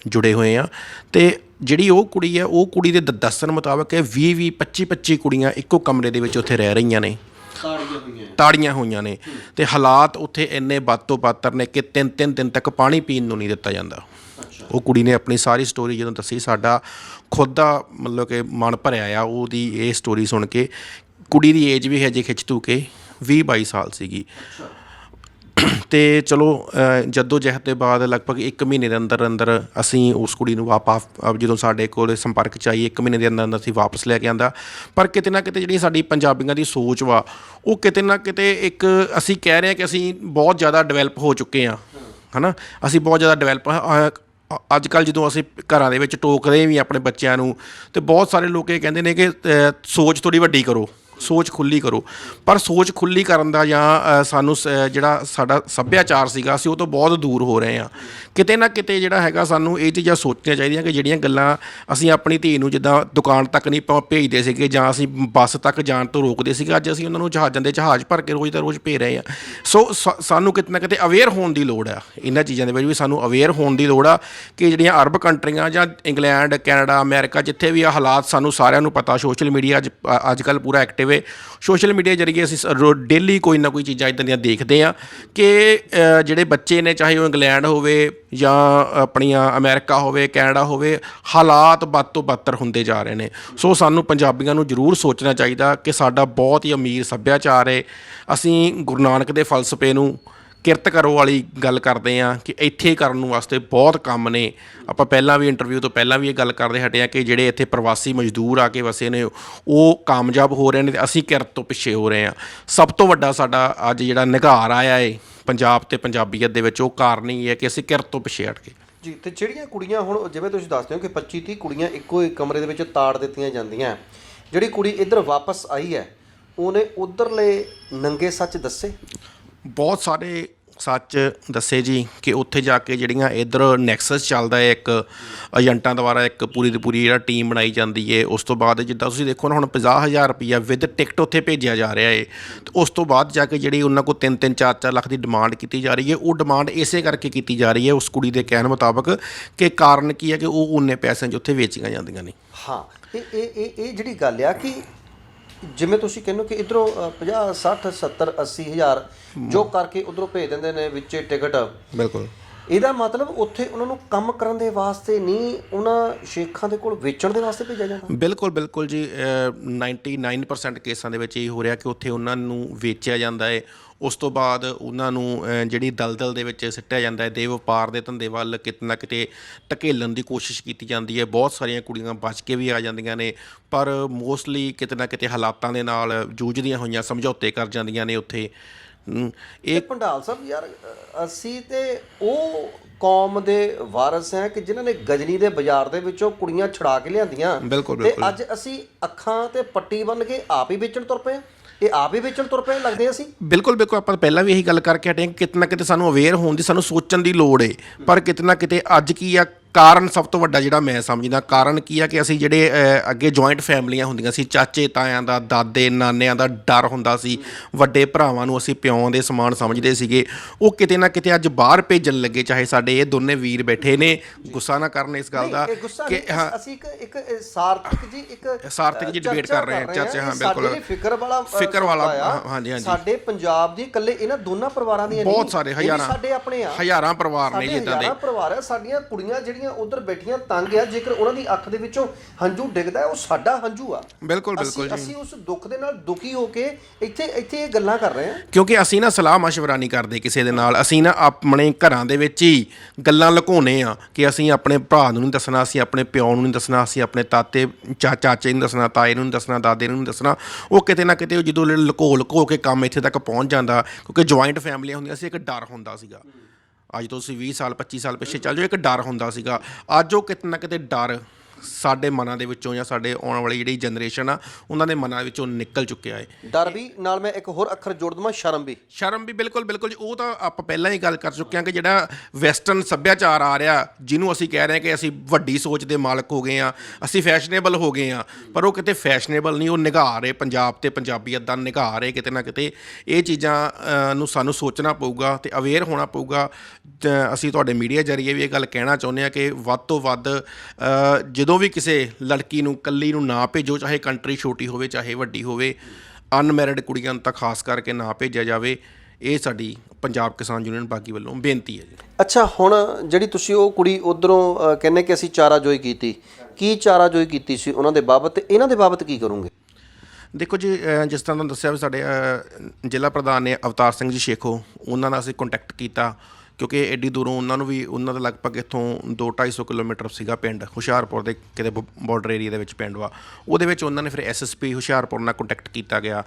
ਜੁੜੇ ਹੋਏ ਆ ਤੇ ਜਿਹੜੀ ਉਹ ਕੁੜੀ ਹੈ, ਉਹ ਕੁੜੀ ਦੇ ਦੱਸਣ ਮੁਤਾਬਕ ਇਹ 20 20 25 25 ਕੁੜੀਆਂ ਇੱਕੋ ਕਮਰੇ ਦੇ ਵਿੱਚ ਉੱਥੇ ਰਹਿ ਰਹੀਆਂ ਨੇ। ਤਾੜੀਆਂ ਹੋਈਆਂ। ਨੇ। ਤੇ ਹਾਲਾਤ ਉੱਥੇ ਇੰਨੇ ਤੋਂ ਬੱਤਰ ਨੇ ਕਿ ਤਿੰਨ ਤਿੰਨ ਦਿਨ ਤੱਕ ਪਾਣੀ ਪੀਣ ਨੂੰ ਨਹੀਂ ਦਿੱਤਾ ਜਾਂਦਾ। ਉਹ ਕੁੜੀ ਨੇ ਆਪਣੀ ਸਾਰੀ ਸਟੋਰੀ ਜਦੋਂ ਦੱਸੀ ਸਾਡਾ ਖੁਦ ਦਾ ਮਤਲਬ ਕਿ ਮਨ ਭਰਿਆ ਆ ਉਹਦੀ ਇਹ ਸਟੋਰੀ ਸੁਣ ਕੇ। ਕੁੜੀ ਦੀ ਏਜ ਵੀ ਹਜੇ ਖਿੱਚ ਤੂ ਕੇ 20 22 ਸਾਲ ਸੀਗੀ। ਤੇ ਚਲੋ ਅ, ਜੱਦੋ ਜਹਿਦ ਦੇ ਬਾਅਦ ਲਗਭਗ 1 ਮਹੀਨੇ ਦੇ ਅੰਦਰ ਅੰਦਰ ਅਸੀਂ ਉਸ ਕੁੜੀ ਨੂੰ ਵਾਪਸ ਜਦੋਂ ਸਾਡੇ ਕੋਲ ਸੰਪਰਕ ਚ ਆਈ 1 ਮਹੀਨੇ ਦੇ ਅੰਦਰ ਅੰਦਰ ਅਸੀਂ ਵਾਪਸ ਲੈ ਕੇ ਆਂਦਾ। ਪਰ ਕਿਤੇ ਨਾ ਕਿਤੇ ਜਿਹੜੀ ਸਾਡੀ ਪੰਜਾਬੀਆਂ ਦੀ ਸੋਚ ਵਾ ਉਹ ਕਿਤੇ ਨਾ ਕਿਤੇ ਇੱਕ ਅਸੀਂ ਕਹਿ ਰਹੇ ਹਾਂ ਕਿ ਅਸੀਂ ਬਹੁਤ ਜ਼ਿਆਦਾ ਡਿਵੈਲਪ ਹੋ ਚੁੱਕੇ ਹਾਂ। ਹਨਾ? ਅਸੀਂ ਬਹੁਤ ਜ਼ਿਆਦਾ ਡਿਵੈਲਪ ਅੱਜ ਕੱਲ ਜਦੋਂ ਅਸੀਂ ਘਰਾਂ ਦੇ ਵਿੱਚ ਟੋਕਦੇ ਵੀ ਆਪਣੇ ਬੱਚਿਆਂ ਨੂੰ ਤੇ ਬਹੁਤ ਸਾਰੇ ਲੋਕ ਇਹ ਕਹਿੰਦੇ ਨੇ ਕਿ ਸੋਚ ਥੋੜੀ ਵੱਡੀ ਕਰੋ। ਸੋਚ ਖੁੱਲੀ ਕਰੋ। ਪਰ ਸੋਚ ਖੁੱਲੀ ਕਰਨ ਦਾ ਜਾਂ ਸਾਨੂੰ ਸ- ਜਿਹੜਾ ਸਾਡਾ ਸੱਭਿਆਚਾਰ ਸੀਗਾ, ਅਸੀਂ ਉਹ ਤੋਂ ਬਹੁਤ ਦੂਰ ਹੋ ਰਹੇ ਹਾਂ। ਕਿਤੇ ਨਾ ਕਿਤੇ ਜਿਹੜਾ ਹੈਗਾ ਸਾਨੂੰ ਇਹ ਚੀਜ਼ਾਂ ਸੋਚਣੀਆਂ ਚਾਹੀਦੀਆਂ ਕਿ ਜਿਹੜੀਆਂ ਗੱਲਾਂ ਅਸੀਂ ਆਪਣੀ ਧੀ ਨੂੰ ਜਿੱਦਾਂ ਦੁਕਾਨ ਤੱਕ ਨਹੀਂ ਪ- ਭੇਜਦੇ ਸੀਗੇ ਜਾਂ ਅਸੀਂ ਬੱਸ ਤੱਕ ਜਾਣ ਤੋਂ ਰੋਕਦੇ ਸੀਗੇ, ਅੱਜ ਅਸੀਂ ਉਹਨਾਂ ਨੂੰ ਜਹਾਜ਼ਾਂ ਦੇ ਜਹਾਜ਼ ਭਰ ਕੇ ਰੋਜ਼ ਦਾ ਰੋਜ਼ ਭੇਜ ਰਹੇ ਹਾਂ। ਸੋ ਸ- ਸਾਨੂੰ ਕਿਤੇ ਨਾ ਕਿਤੇ ਅਵੇਅਰ ਹੋਣ ਦੀ ਲੋੜ ਆ, ਇਹਨਾਂ ਚੀਜ਼ਾਂ ਦੇ ਵਿੱਚ ਵੀ ਸਾਨੂੰ ਅਵੇਅਰ ਹੋਣ ਦੀ ਲੋੜ ਆ ਕਿ ਜਿਹੜੀਆਂ ਅਰਬ ਕੰਟਰੀਆਂ ਜਾਂ ਇੰਗਲੈਂਡ, ਕੈਨੇਡਾ, ਅਮਰੀਕਾ ਜਿੱਥੇ ਵੀ ਆ ਹਾਲਾਤ ਸਾਨੂੰ ਸਾਰਿਆਂ ਨੂੰ ਪਤਾ, ਸੋਸ਼ਲ ਮੀਡੀਆ ਅੱਜ ਅੱਜ ਕੱਲ ਪੂਰਾ ਐਕਟਿਵ ਹੈ ਸੋਸ਼ਲ ਮੀਡੀਆ ਜਰੀਏ ਅਸੀਂ ਡੇਲੀ ਕੋਈ ਨਾ ਕੋਈ ਚੀਜ਼ਾਂ ਇਦਾਂ ਦੀਆਂ ਦੇਖਦੇ ਆ ਕਿ ਜਿਹੜੇ ਬੱਚੇ ਨੇ, ਚਾਹੇ ਉਹ ਇੰਗਲੈਂਡ ਹੋਵੇ ਜਾਂ ਆਪਣੀਆਂ ਅਮਰੀਕਾ ਹੋਵੇ, ਕੈਨੇਡਾ ਹੋਵੇ, ਹਾਲਾਤ ਬਦ ਤੋਂ ਬਦਤਰ ਹੁੰਦੇ ਜਾ ਰਹੇ ਨੇ। ਸੋ ਸਾਨੂੰ ਪੰਜਾਬੀਆਂ ਨੂੰ ਜ਼ਰੂਰ ਸੋਚਣਾ ਚਾਹੀਦਾ ਕਿ ਸਾਡਾ ਬਹੁਤ ਹੀ ਅਮੀਰ ਸੱਭਿਆਚਾਰ ਹੈ। ਅਸੀਂ ਗੁਰੂ ਨਾਨਕ ਦੇ ਫਲਸਫੇ ਨੂੰ ਕਿਰਤ ਕਰੋ ਵਾਲੀ ਗੱਲ ਕਰਦੇ ਆ ਕਿ ਇੱਥੇ ਕਰਨ ਨੂੰ ਵਾਸਤੇ ਬਹੁਤ ਕੰਮ ਨੇ। ਆਪਾਂ ਪਹਿਲਾਂ ਵੀ ਇੰਟਰਵਿਊ ਤੋਂ ਪਹਿਲਾਂ ਵੀ ਇਹ ਗੱਲ ਕਰਦੇ ਹਟੇ ਆ ਕਿ ਜਿਹੜੇ ਇੱਥੇ ਪ੍ਰਵਾਸੀ ਮਜ਼ਦੂਰ ਆ ਕੇ ਵਸੇ ਨੇ ਉਹ ਕਾਮਯਾਬ ਹੋ ਰਹੇ ਨੇ ਤੇ ਅਸੀਂ ਕਿਰਤ ਤੋਂ ਪਿੱਛੇ ਹੋ ਰਹੇ ਆ ਸਭ ਤੋਂ ਵੱਡਾ ਸਾਡਾ ਅੱਜ ਜਿਹੜਾ ਨਿਘਾਰ ਆਇਆ ਏ ਪੰਜਾਬ ਤੇ ਪੰਜਾਬੀਅਤ ਦੇ ਵਿੱਚ ਉਹ ਕਾਰਨ ਹੀ ਹੈ ਕਿ ਅਸੀਂ ਕਿਰਤ ਤੋਂ ਪਿੱਛੇ ਹਟ ਗਏ। ਜੀ ਤੇ ਜਿਹੜੀਆਂ ਕੁੜੀਆਂ ਹੁਣ ਜਿਵੇਂ ਤੁਸੀਂ ਦੱਸਦੇ ਹੋ ਕਿ 25 30 ਕੁੜੀਆਂ ਇੱਕੋ ਇੱਕ ਕਮਰੇ ਦੇ ਵਿੱਚ ਤਾੜ ਦਿੱਤੀਆਂ ਜਾਂਦੀਆਂ। ਜਿਹੜੀ ਕੁੜੀ ਇੱਧਰ ਵਾਪਸ ਆਈ ਹੈ ਉਹਨੇ ਉਧਰਲੇ ਨੰਗੇ ਸੱਚ ਦੱਸੇ? ਬਹੁਤ ਸਾਰੇ ਸੱਚ ਦੱਸੇ ਜੀ ਕਿ ਉੱਥੇ ਜਾ ਕੇ ਜਿਹੜੀਆਂ ਇਧਰ ਨੈਕਸਸ ਚੱਲਦਾ ਹੈ, ਇੱਕ ਏਜੰਟਾਂ ਦੁਆਰਾ ਇੱਕ ਪੂਰੀ ਦੀ ਪੂਰੀ ਜਿਹੜਾ ਟੀਮ ਬਣਾਈ ਜਾਂਦੀ ਹੈ, ਉਸ ਤੋਂ ਬਾਅਦ ਜਿੱਦਾਂ ਤੁਸੀਂ ਦੇਖੋ ਨਾ, ਹੁਣ 50000 ਰੁਪਈਆ ਵਿਦ ਟਿਕਟ ਉੱਥੇ ਭੇਜਿਆ ਜਾ ਰਿਹਾ ਹੈ। ਤੇ ਉਸ ਤੋਂ ਬਾਅਦ ਜਾ ਕੇ ਜਿਹੜੀ ਉਹਨਾਂ ਕੋਲ 3-3 4-4 ਲੱਖ ਦੀ ਡਿਮਾਂਡ ਕੀਤੀ ਜਾ ਰਹੀ ਹੈ, ਉਹ ਡਿਮਾਂਡ ਇਸੇ ਕਰਕੇ ਕੀਤੀ ਜਾ ਰਹੀ ਹੈ, ਉਸ ਕੁੜੀ ਦੇ ਕਹਿਣ ਮੁਤਾਬਕ ਕਿ ਕਾਰਨ ਕੀ ਹੈ ਕਿ ਉਹ ਉਨੇ ਪੈਸਿਆਂ 'ਚ ਉੱਥੇ ਵੇਚੀਆਂ ਜਾਂਦੀਆਂ ਨੇ। ਹਾਂ, ਇਹ ਇਹ ਇਹ ਇਹ ਜਿਹੜੀ ਗੱਲ ਆ ਕਿ ਜਿਵੇਂ ਤੁਸੀਂ ਕਹਿੰਦੇ ਹੋ ਕਿ ਇਧਰੋਂ 50 60 70 80 ਹਜ਼ਾਰ ਜੋ ਕਰਕੇ ਉਧਰੋਂ ਭੇਜ ਦਿੰਦੇ ਨੇ ਵਿੱਚੇ ਟਿਕਟ। ਬਿਲਕੁਲ। ਇਹਦਾ ਮਤਲਬ ਉੱਥੇ ਉਹਨਾਂ ਨੂੰ ਕੰਮ ਕਰਨ ਦੇ ਵਾਸਤੇ ਨਹੀਂ ਉਹਨਾਂ ਸ਼ੇਖਾਂ ਦੇ ਕੋਲ ਵੇਚਣ ਦੇ ਵਾਸਤੇ ਭੇਜਿਆ ਜਾਂਦਾ? ਬਿਲਕੁਲ ਬਿਲਕੁਲ ਜੀ ਅਹ 99% ਕੇਸਾਂ ਦੇ ਵਿੱਚ ਇਹ ਹੋ ਰਿਹਾ ਕਿ ਉੱਥੇ ਉਹਨਾਂ ਨੂੰ ਵੇਚਿਆ ਜਾਂਦਾ ਹੈ। ਉਸ ਤੋਂ ਬਾਅਦ ਉਹਨਾਂ ਨੂੰ ਜਿਹੜੀ ਦਲਦਲ ਦੇ ਵਿੱਚ ਸਿੱਟਿਆ ਜਾਂਦਾ ਹੈ ਦੇ ਵਪਾਰ ਦੇ ਧੰਦੇ ਵੱਲ ਕਿਤੇ ਨਾ ਕਿਤੇ ਧਕੇਲਣ ਦੀ ਕੋਸ਼ਿਸ਼ ਕੀਤੀ ਜਾਂਦੀ ਹੈ ਬਹੁਤ ਸਾਰੀਆਂ ਕੁੜੀਆਂ ਬਚ ਕੇ ਵੀ ਆ ਜਾਂਦੀਆਂ ਨੇ ਪਰ ਮੋਸਟਲੀ ਕਿਤੇ ਨਾ ਕਿਤੇ ਹਾਲਾਤਾਂ ਦੇ ਨਾਲ ਜੂਝਦੀਆਂ ਹੋਈਆਂ ਸਮਝੌਤੇ ਕਰ ਜਾਂਦੀਆਂ ਨੇ ਉੱਥੇ ਇਹ ਭੰਡਾਲ ਸਾਹਿਬ ਯਾਰ ਅਸੀਂ ਤੇ ਉਹ ਕੌਮ ਦੇ ਵਾਰਸ ਹੈ ਕਿ ਜਿਨ੍ਹਾਂ ਨੇ ਗਜਨੀ ਦੇ ਬਾਜ਼ਾਰ ਦੇ ਵਿੱਚੋਂ ਕੁੜੀਆਂ ਛੜਾ ਕੇ ਲਿਆਂਦੀਆਂ ਤੇ। ਅੱਜ ਅਸੀਂ ਅੱਖਾਂ ਤੇ ਪੱਟੀ ਬੰਨ ਕੇ ਆਪ ਹੀ ਵੇਚਣ ਤੁਰ ਪਏ ਹਾਂ। ਇਹ ਆਪ ਹੀ ਵੇਚਣ ਤੁਰ ਪਏ ਲੱਗਦੇ ਅਸੀਂ? ਬਿਲਕੁਲ ਬਿਲਕੁਲ। ਆਪਾਂ ਪਹਿਲਾਂ ਵੀ ਇਹੀ ਗੱਲ ਕਰਕੇ ਹਟੇ ਕਿ ਕਿਤੇ ਨਾ ਕਿਤੇ ਸਾਨੂੰ ਅਵੇਅਰ ਹੋਣ ਦੀ, ਸਾਨੂੰ ਸੋਚਣ ਦੀ ਲੋੜ ਏ। ਪਰ ਕਿਤੇ ਨਾ ਕਿਤੇ ਅੱਜ ਕੀ ਆ ਕਾਰਨ ਸਭ ਤੋਂ ਵੱਡਾ ਜਿਹੜਾ ਮੈਂ ਸਮਝਦਾ ਕਾਰਨ ਕੀ ਆ ਕਿ ਅਸੀਂ ਜਿਹੜੇ ਅੱਗੇ ਜੁਆਇੰਟ ਫੈਮਲੀਆਂ ਹੁੰਦੀਆਂ ਸੀ ਚਾਚੇ ਤਾਇਆਂ ਦਾ ਦਾਦੇ ਨਾਨਿਆਂ ਦਾ ਡਰ ਹੁੰਦਾ ਸੀ ਵੱਡੇ ਭਰਾਵਾਂ ਨੂੰ ਅਸੀਂ ਪਿਓਾਂ ਦੇ ਸਮਾਨ ਸਮਝਦੇ ਸੀਗੇ ਉਹ ਕਿਤੇ ਨਾ ਕਿਤੇ ਅੱਜ ਬਾਹਰ ਭੇਜਣ ਲੱਗੇ ਚਾਹੇ ਸਾਡੇ ਇਹ ਦੋਨੇ ਵੀਰ ਬੈਠੇ ਨੇ ਗੁੱਸਾ ਨਾ ਕਰਨ ਇਸ ਗੱਲ ਦਾ ਕਿ ਅਸੀਂ ਇੱਕ ਸਾਰਥਕ ਜੀ ਇੱਕ ਸਾਰਥਕ ਜੀ ਚਰਚਾ ਕਰ ਰਹੇ ਹਾਂ, ਚਰਚਾ, ਹਾਂ, ਬਿਲਕੁਲ। ਸਾਡੇ ਫਿਕਰ ਵਾਲਾ ਫਿਕਰ ਵਾਲਾ, ਹਾਂਜੀ, ਹਾਂਜੀ। ਸਾਡੇ ਪੰਜਾਬ ਦੀ ਇਕੱਲੇ ਇਹਨਾਂ ਦੋਨਾਂ ਪਰਿਵਾਰਾਂ ਦੀਆਂ ਬਹੁਤ ਸਾਰੇ ਹਜ਼ਾਰਾਂ ਸਾਡੇ ਆਪਣੇ ਆ ਹਜ਼ਾਰਾਂ ਪਰਿਵਾਰ ਨੇ ਸਾਡੇ ਜੀ ਇਦਾਂ ਦੇ ਹਜ਼ਾਰਾਂ ਪਰਿਵਾਰ ਸਾਡੀਆਂ ਕੁੜੀਆਂ ਜਿਹੜੀਆਂ ਜਿਹੜੀਆਂ ਉਧਰ ਬੈਠੀਆਂ ਤੰਗ ਆ ਜੇਕਰ ਉਹਨਾਂ ਦੀ ਅੱਖ ਦੇ ਵਿੱਚੋਂ ਹੰਝੂ ਡਿੱਗਦਾ ਹੈ ਉਹ ਸਾਡਾ ਹੰਝੂ ਆ। ਬਿਲਕੁਲ ਬਿਲਕੁਲ ਅਸੀਂ ਉਸ ਦੁੱਖ ਦੇ ਨਾਲ ਦੁਖੀ ਹੋ ਕੇ ਇੱਥੇ ਇੱਥੇ ਇਹ ਗੱਲਾਂ ਕਰ ਰਹੇ ਹਾਂ। ਕਿਉਂਕਿ ਅਸੀਂ ਨਾ ਸਲਾਹ مشਵਰਾ ਨਹੀਂ ਕਰਦੇ ਕਿਸੇ ਦੇ ਨਾਲ। ਅਸੀਂ ਨਾ ਆਪਣੇ ਘਰਾਂ ਦੇ ਵਿੱਚ ਹੀ ਗੱਲਾਂ ਲੁਕਾਉਨੇ ਆ ਕਿ ਅਸੀਂ ਆਪਣੇ ਭਰਾ ਨੂੰ ਨਹੀਂ ਦੱਸਣਾ ਅਸੀਂ ਆਪਣੇ ਪਿਓ ਨੂੰ ਨਹੀਂ ਦੱਸਣਾ ਅਸੀਂ ਆਪਣੇ ਤਾਤੇ ਚਾਚੇ ਨੂੰ ਦੱਸਣਾ ਤਾਏ ਨੂੰ ਦੱਸਣਾ ਦਾਦੇ ਨੂੰ ਦੱਸਣਾ। ਉਹ ਕਿਤੇ ਨਾ ਕਿਤੇ ਜਦੋਂ ਲੁਕੋ ਲੁਕੋ ਕੇ ਕੰਮ ਇੱਥੇ ਤੱਕ ਪਹੁੰਚ ਜਾਂਦਾ ਕਿਉਂਕਿ ਜੁਆਇੰਟ ਫੈਮਲੀ ਹੁੰਦੀਆਂ ਸੀ ਇੱਕ ਡਰ ਹੁੰਦਾ ਸੀਗਾ। ਅੱਜ ਤੋਂ ਅਸੀਂ 20 ਸਾਲ 25 ਸਾਲ ਪਿੱਛੇ ਚੱਲ ਜਾਓ, ਇੱਕ ਡਰ ਹੁੰਦਾ ਸੀਗਾ। ਅੱਜ ਉਹ ਕਿਤੇ ਨਾ ਕਿਤੇ ਡਰ ਸਾਡੇ ਮਨਾਂ ਦੇ ਵਿੱਚੋਂ ਜਾਂ ਸਾਡੇ ਆਉਣ ਵਾਲੀ ਜਿਹੜੀ ਜਨਰੇਸ਼ਨ ਆ ਉਹਨਾਂ ਦੇ ਮਨਾਂ ਵਿੱਚੋਂ ਨਿਕਲ ਚੁੱਕਿਆ ਹੈ ਡਰ ਵੀ ਨਾਲ ਮੈਂ ਇੱਕ ਹੋਰ ਅੱਖਰ ਜੋੜ ਦਵਾਂ ਸ਼ਰਮ ਵੀ। ਸ਼ਰਮ ਵੀ ਬਿਲਕੁਲ ਬਿਲਕੁਲ ਜੀ ਉਹ ਤਾਂ ਆਪਾਂ ਪਹਿਲਾਂ ਹੀ ਗੱਲ ਕਰ ਚੁੱਕੇ ਹਾਂ ਕਿ ਜਿਹੜਾ ਵੈਸਟਰਨ ਸੱਭਿਆਚਾਰ ਆ ਰਿਹਾ ਜਿਹਨੂੰ ਅਸੀਂ ਕਹਿ ਰਹੇ ਹਾਂ ਕਿ ਅਸੀਂ ਵੱਡੀ ਸੋਚ ਦੇ ਮਾਲਕ ਹੋ ਗਏ ਆ ਅਸੀਂ ਫੈਸ਼ਨੇਬਲ ਹੋ ਗਏ ਆ ਪਰ ਉਹ ਕਿਤੇ ਫੈਸ਼ਨੇਬਲ ਨਹੀਂ ਉਹ ਨਿਗਾਰ ਹੈ ਪੰਜਾਬ ਤੇ ਪੰਜਾਬੀਅਤ ਦਾ ਨਿਗਾਰ ਹੈ ਕਿਤੇ ਨਾ ਕਿਤੇ ਇਹ ਚੀਜ਼ਾਂ ਅ, ਨੂੰ ਸਾਨੂੰ ਸੋਚਣਾ ਪਊਗਾ ਤੇ ਅਵੇਅਰ ਹੋਣਾ ਪਊਗਾ। ਜ- ਅਸੀਂ ਤੁਹਾਡੇ ਮੀਡੀਆ ਜਰੀਏ ਵੀ ਇਹ ਗੱਲ ਕਹਿਣਾ ਚਾਹੁੰਦੇ ਆ ਕਿ ਵੱਧ ਤੋਂ ਵੱਧ ਅ, ਜਦੋਂ ਵੀ ਕਿਸੇ ਲੜਕੀ ਨੂੰ ਕੱਲੀ ਨੂੰ ਨਾ ਭੇਜੋ ਚਾਹੇ ਕੰਟਰੀ ਛੋਟੀ ਹੋਵੇ ਚਾਹੇ ਵੱਡੀ ਹੋਵੇ ਅਨਮੈਰਿਡ ਕੁੜੀਆਂ ਨੂੰ ਤਾਂ ਖਾਸ ਕਰਕੇ ਨਾ ਭੇਜਿਆ ਜਾਵੇ ਇਹ ਸਾਡੀ ਪੰਜਾਬ ਕਿਸਾਨ ਯੂਨੀਅਨ ਬਾਗੀ ਵੱਲੋਂ ਬੇਨਤੀ ਹੈ ਜੀ। ਅੱਛਾ ਹੁਣ ਜਿਹੜੀ ਤੁਸੀਂ ਉਹ ਕੁੜੀ ਉਧਰੋਂ ਕਹਿੰਦੇ ਕਿ ਅਸੀਂ ਚਾਰਾ ਜੋਈ ਕੀਤੀ ਕੀ ਚਾਰਾ ਜੋਈ ਕੀਤੀ ਸੀ ਉਹਨਾਂ ਦੇ ਬਾਬਤ ਇਹਨਾਂ ਦੇ ਬਾਬਤ ਕੀ ਕਰੋਗੇ? ਦੇਖੋ ਜੀ ਜਿਸ ਤਰ੍ਹਾਂ ਤੁਹਾਨੂੰ ਦੱਸਿਆ ਵੀ ਸਾਡੇ ਜ਼ਿਲ੍ਹਾ ਪ੍ਰਧਾਨ ਨੇ ਅਵਤਾਰ ਸਿੰਘ ਜੀ ਸ਼ੇਖੋ ਉਹਨਾਂ ਨਾਲ ਅਸੀਂ ਕੰਟੈਕਟ ਕੀਤਾ ਕਿਉਂਕਿ ਐਡੀ ਦੂਰੋਂ ਉਹਨਾਂ ਨੂੰ ਵੀ, ਉਹਨਾਂ ਦਾ ਲਗਭਗ ਇੱਥੋਂ 2-250 ਕਿਲੋਮੀਟਰ ਸੀਗਾ ਪਿੰਡ, ਹੁਸ਼ਿਆਰਪੁਰ ਦੇ ਕਿਤੇ ਬਾਰਡਰ ਏਰੀਆ ਦੇ ਵਿੱਚ ਪਿੰਡ ਵਾ। ਉਹਦੇ ਵਿੱਚ ਉਹਨਾਂ ਨੇ ਫਿਰ ਐਸਐਸਪੀ ਹੁਸ਼ਿਆਰਪੁਰ ਨਾਲ ਕੰਟੈਕਟ ਕੀਤਾ ਗਿਆ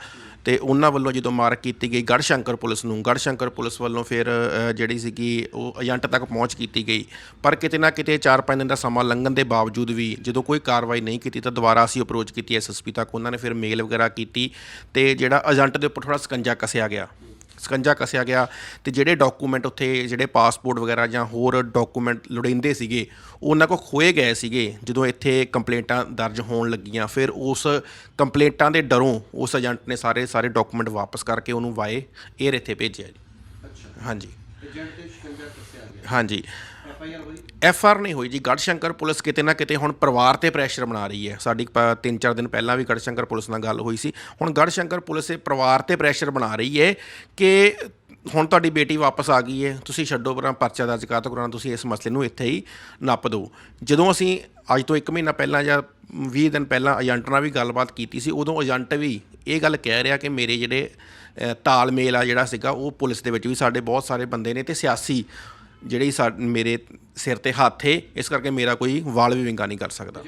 ਤੇ ਉਹਨਾਂ ਵੱਲੋਂ ਜਦੋਂ ਮਾਰਕ ਕੀਤੀ ਗਈ ਗੜਸ਼ੰਕਰ ਪੁਲਿਸ ਨੂੰ ਗੜਸ਼ੰਕਰ ਪੁਲਿਸ ਵੱਲੋਂ ਫਿਰ ਜਿਹੜੀ ਸੀਗੀ ਉਹ ਏਜੰਟ ਤੱਕ ਪਹੁੰਚ ਕੀਤੀ ਗਈ। ਪਰ ਕਿਤੇ ਨਾ ਕਿਤੇ 4-5 ਦਿਨ ਦਾ ਸਮਾਂ ਲੰਘਣ ਦੇ ਬਾਵਜੂਦ ਵੀ ਜਦੋਂ ਕੋਈ ਕਾਰਵਾਈ ਨਹੀਂ ਕੀਤੀ ਤਾਂ ਦੁਬਾਰਾ ਅਸੀਂ ਅਪਰੋਚ ਕੀਤੀ ਐਸਐਸਪੀ ਤੱਕ। ਉਹਨਾਂ ਨੇ ਫਿਰ ਮੇਲ ਵਗੈਰਾ ਕੀਤੀ ਤੇ ਜਿਹੜਾ ਏਜੰਟ ਦੇ ਉੱਪਰ ਥੋੜਾ ਸਕੰਜਾ ਕੱਸਿਆ ਗਿਆ। ਸਕੰਜਾ ਕੱਸਿਆ ਗਿਆ ਤੇ ਜਿਹੜੇ ਡਾਕੂਮੈਂਟ ਉੱਥੇ ਜਿਹੜੇ ਪਾਸਪੋਰਟ ਵਗੈਰਾ ਜਾਂ ਹੋਰ ਡਾਕੂਮੈਂਟ ਲੋੜੀਂਦੇ ਸੀਗੇ ਉਹ ਉਹਨਾਂ ਕੋਲ ਖੋਏ ਗਏ ਸੀਗੇ ਜਦੋਂ ਇੱਥੇ ਕੰਪਲੇਂਟਾਂ ਦਰਜ ਹੋਣ ਲੱਗੀਆਂ। ਫਿਰ ਉਸ ਕੰਪਲੇਂਟਾਂ ਦੇ ਡਰੋਂ ਉਸ ਏਜੰਟ ਨੇ ਸਾਰੇ ਸਾਰੇ ਡਾਕੂਮੈਂਟ ਵਾਪਸ ਕਰਕੇ ਉਹਨੂੰ ਵਾਏ 에ਅਰ ਇੱਥੇ ਭੇਜਿਆ ਜੀ। ਅੱਛਾ। ਹਾਂਜੀ। ਏਜੰਟ ਤੇ ਸ਼ਿਕੰਜਾ ਕੱਸਿਆ ਗਿਆ। ਹਾਂਜੀ। ਐਫ ਆਈ ਆਰ ਹੋਈ? ਐਫ ਆਰ ਨਹੀਂ ਹੋਈ ਜੀ। ਗੜਸ਼ੰਕਰ ਪੁਲਿਸ ਕਿਤੇ ਨਾ ਕਿਤੇ ਹੁਣ ਪਰਿਵਾਰ ਤੇ ਪ੍ਰੈਸ਼ਰ ਬਣਾ ਰਹੀ ਹੈ। ਸਾਡੀ ਪ- ਤਿੰਨ ਚਾਰ ਦਿਨ ਪਹਿਲਾਂ ਵੀ ਗੜਸ਼ੰਕਰ ਪੁਲਿਸ ਨਾਲ ਗੱਲ ਹੋਈ ਸੀ। ਹੁਣ ਗੜਸ਼ੰਕਰ ਪੁਲਿਸ ਇਹ ਪਰਿਵਾਰ ਤੇ ਪ੍ਰੈਸ਼ਰ ਬਣਾ ਰਹੀ ਹੈ ਕਿ ਹੁਣ ਤੁਹਾਡੀ ਬੇਟੀ ਵਾਪਸ ਆ ਗਈ ਹੈ। ਤੁਸੀਂ ਛੱਡੋ ਪਰਾਂ ਪਰਚਾ ਦਰਜ ਕਰ ਕਰਾਉਣਾ ਤੁਸੀਂ ਇਸ ਮਸਲੇ ਨੂੰ ਇੱਥੇ ਹੀ ਨੱਪ ਦਿਓ। ਜਦੋਂ ਅਸੀਂ ਅੱਜ ਤੋਂ 1 ਮਹੀਨਾ ਪਹਿਲਾਂ ਜਾਂ 20 ਦਿਨ ਪਹਿਲਾਂ ਏਜੰਟ ਨਾਲ ਵੀ ਗੱਲਬਾਤ ਕੀਤੀ ਸੀ, ਉਦੋਂ ਏਜੰਟ ਵੀ ਇਹ ਗੱਲ ਕਹਿ ਰਿਹਾ ਕਿ ਮੇਰੇ ਜਿਹੜੇ ਤਾਲਮੇਲ ਆ ਜਿਹੜਾ ਸੀਗਾ, ਉਹ ਪੁਲਿਸ ਦੇ ਵਿੱਚ ਵੀ ਸਾਡੇ ਬਹੁਤ ਸਾਰੇ ਬੰਦੇ ਨੇ ਤੇ ਸਿਆਸੀ ਜਿਹੜੀ ਸਾ ਮੇਰੇ ਸਿਰ ਤੇ ਹੱਥ ਏ ਇਸ ਕਰਕੇ ਮੇਰਾ ਕੋਈ ਵਾਲ ਵੀ ਵਿੰਗਾ ਨਹੀਂ ਕਰ ਸਕਦਾ।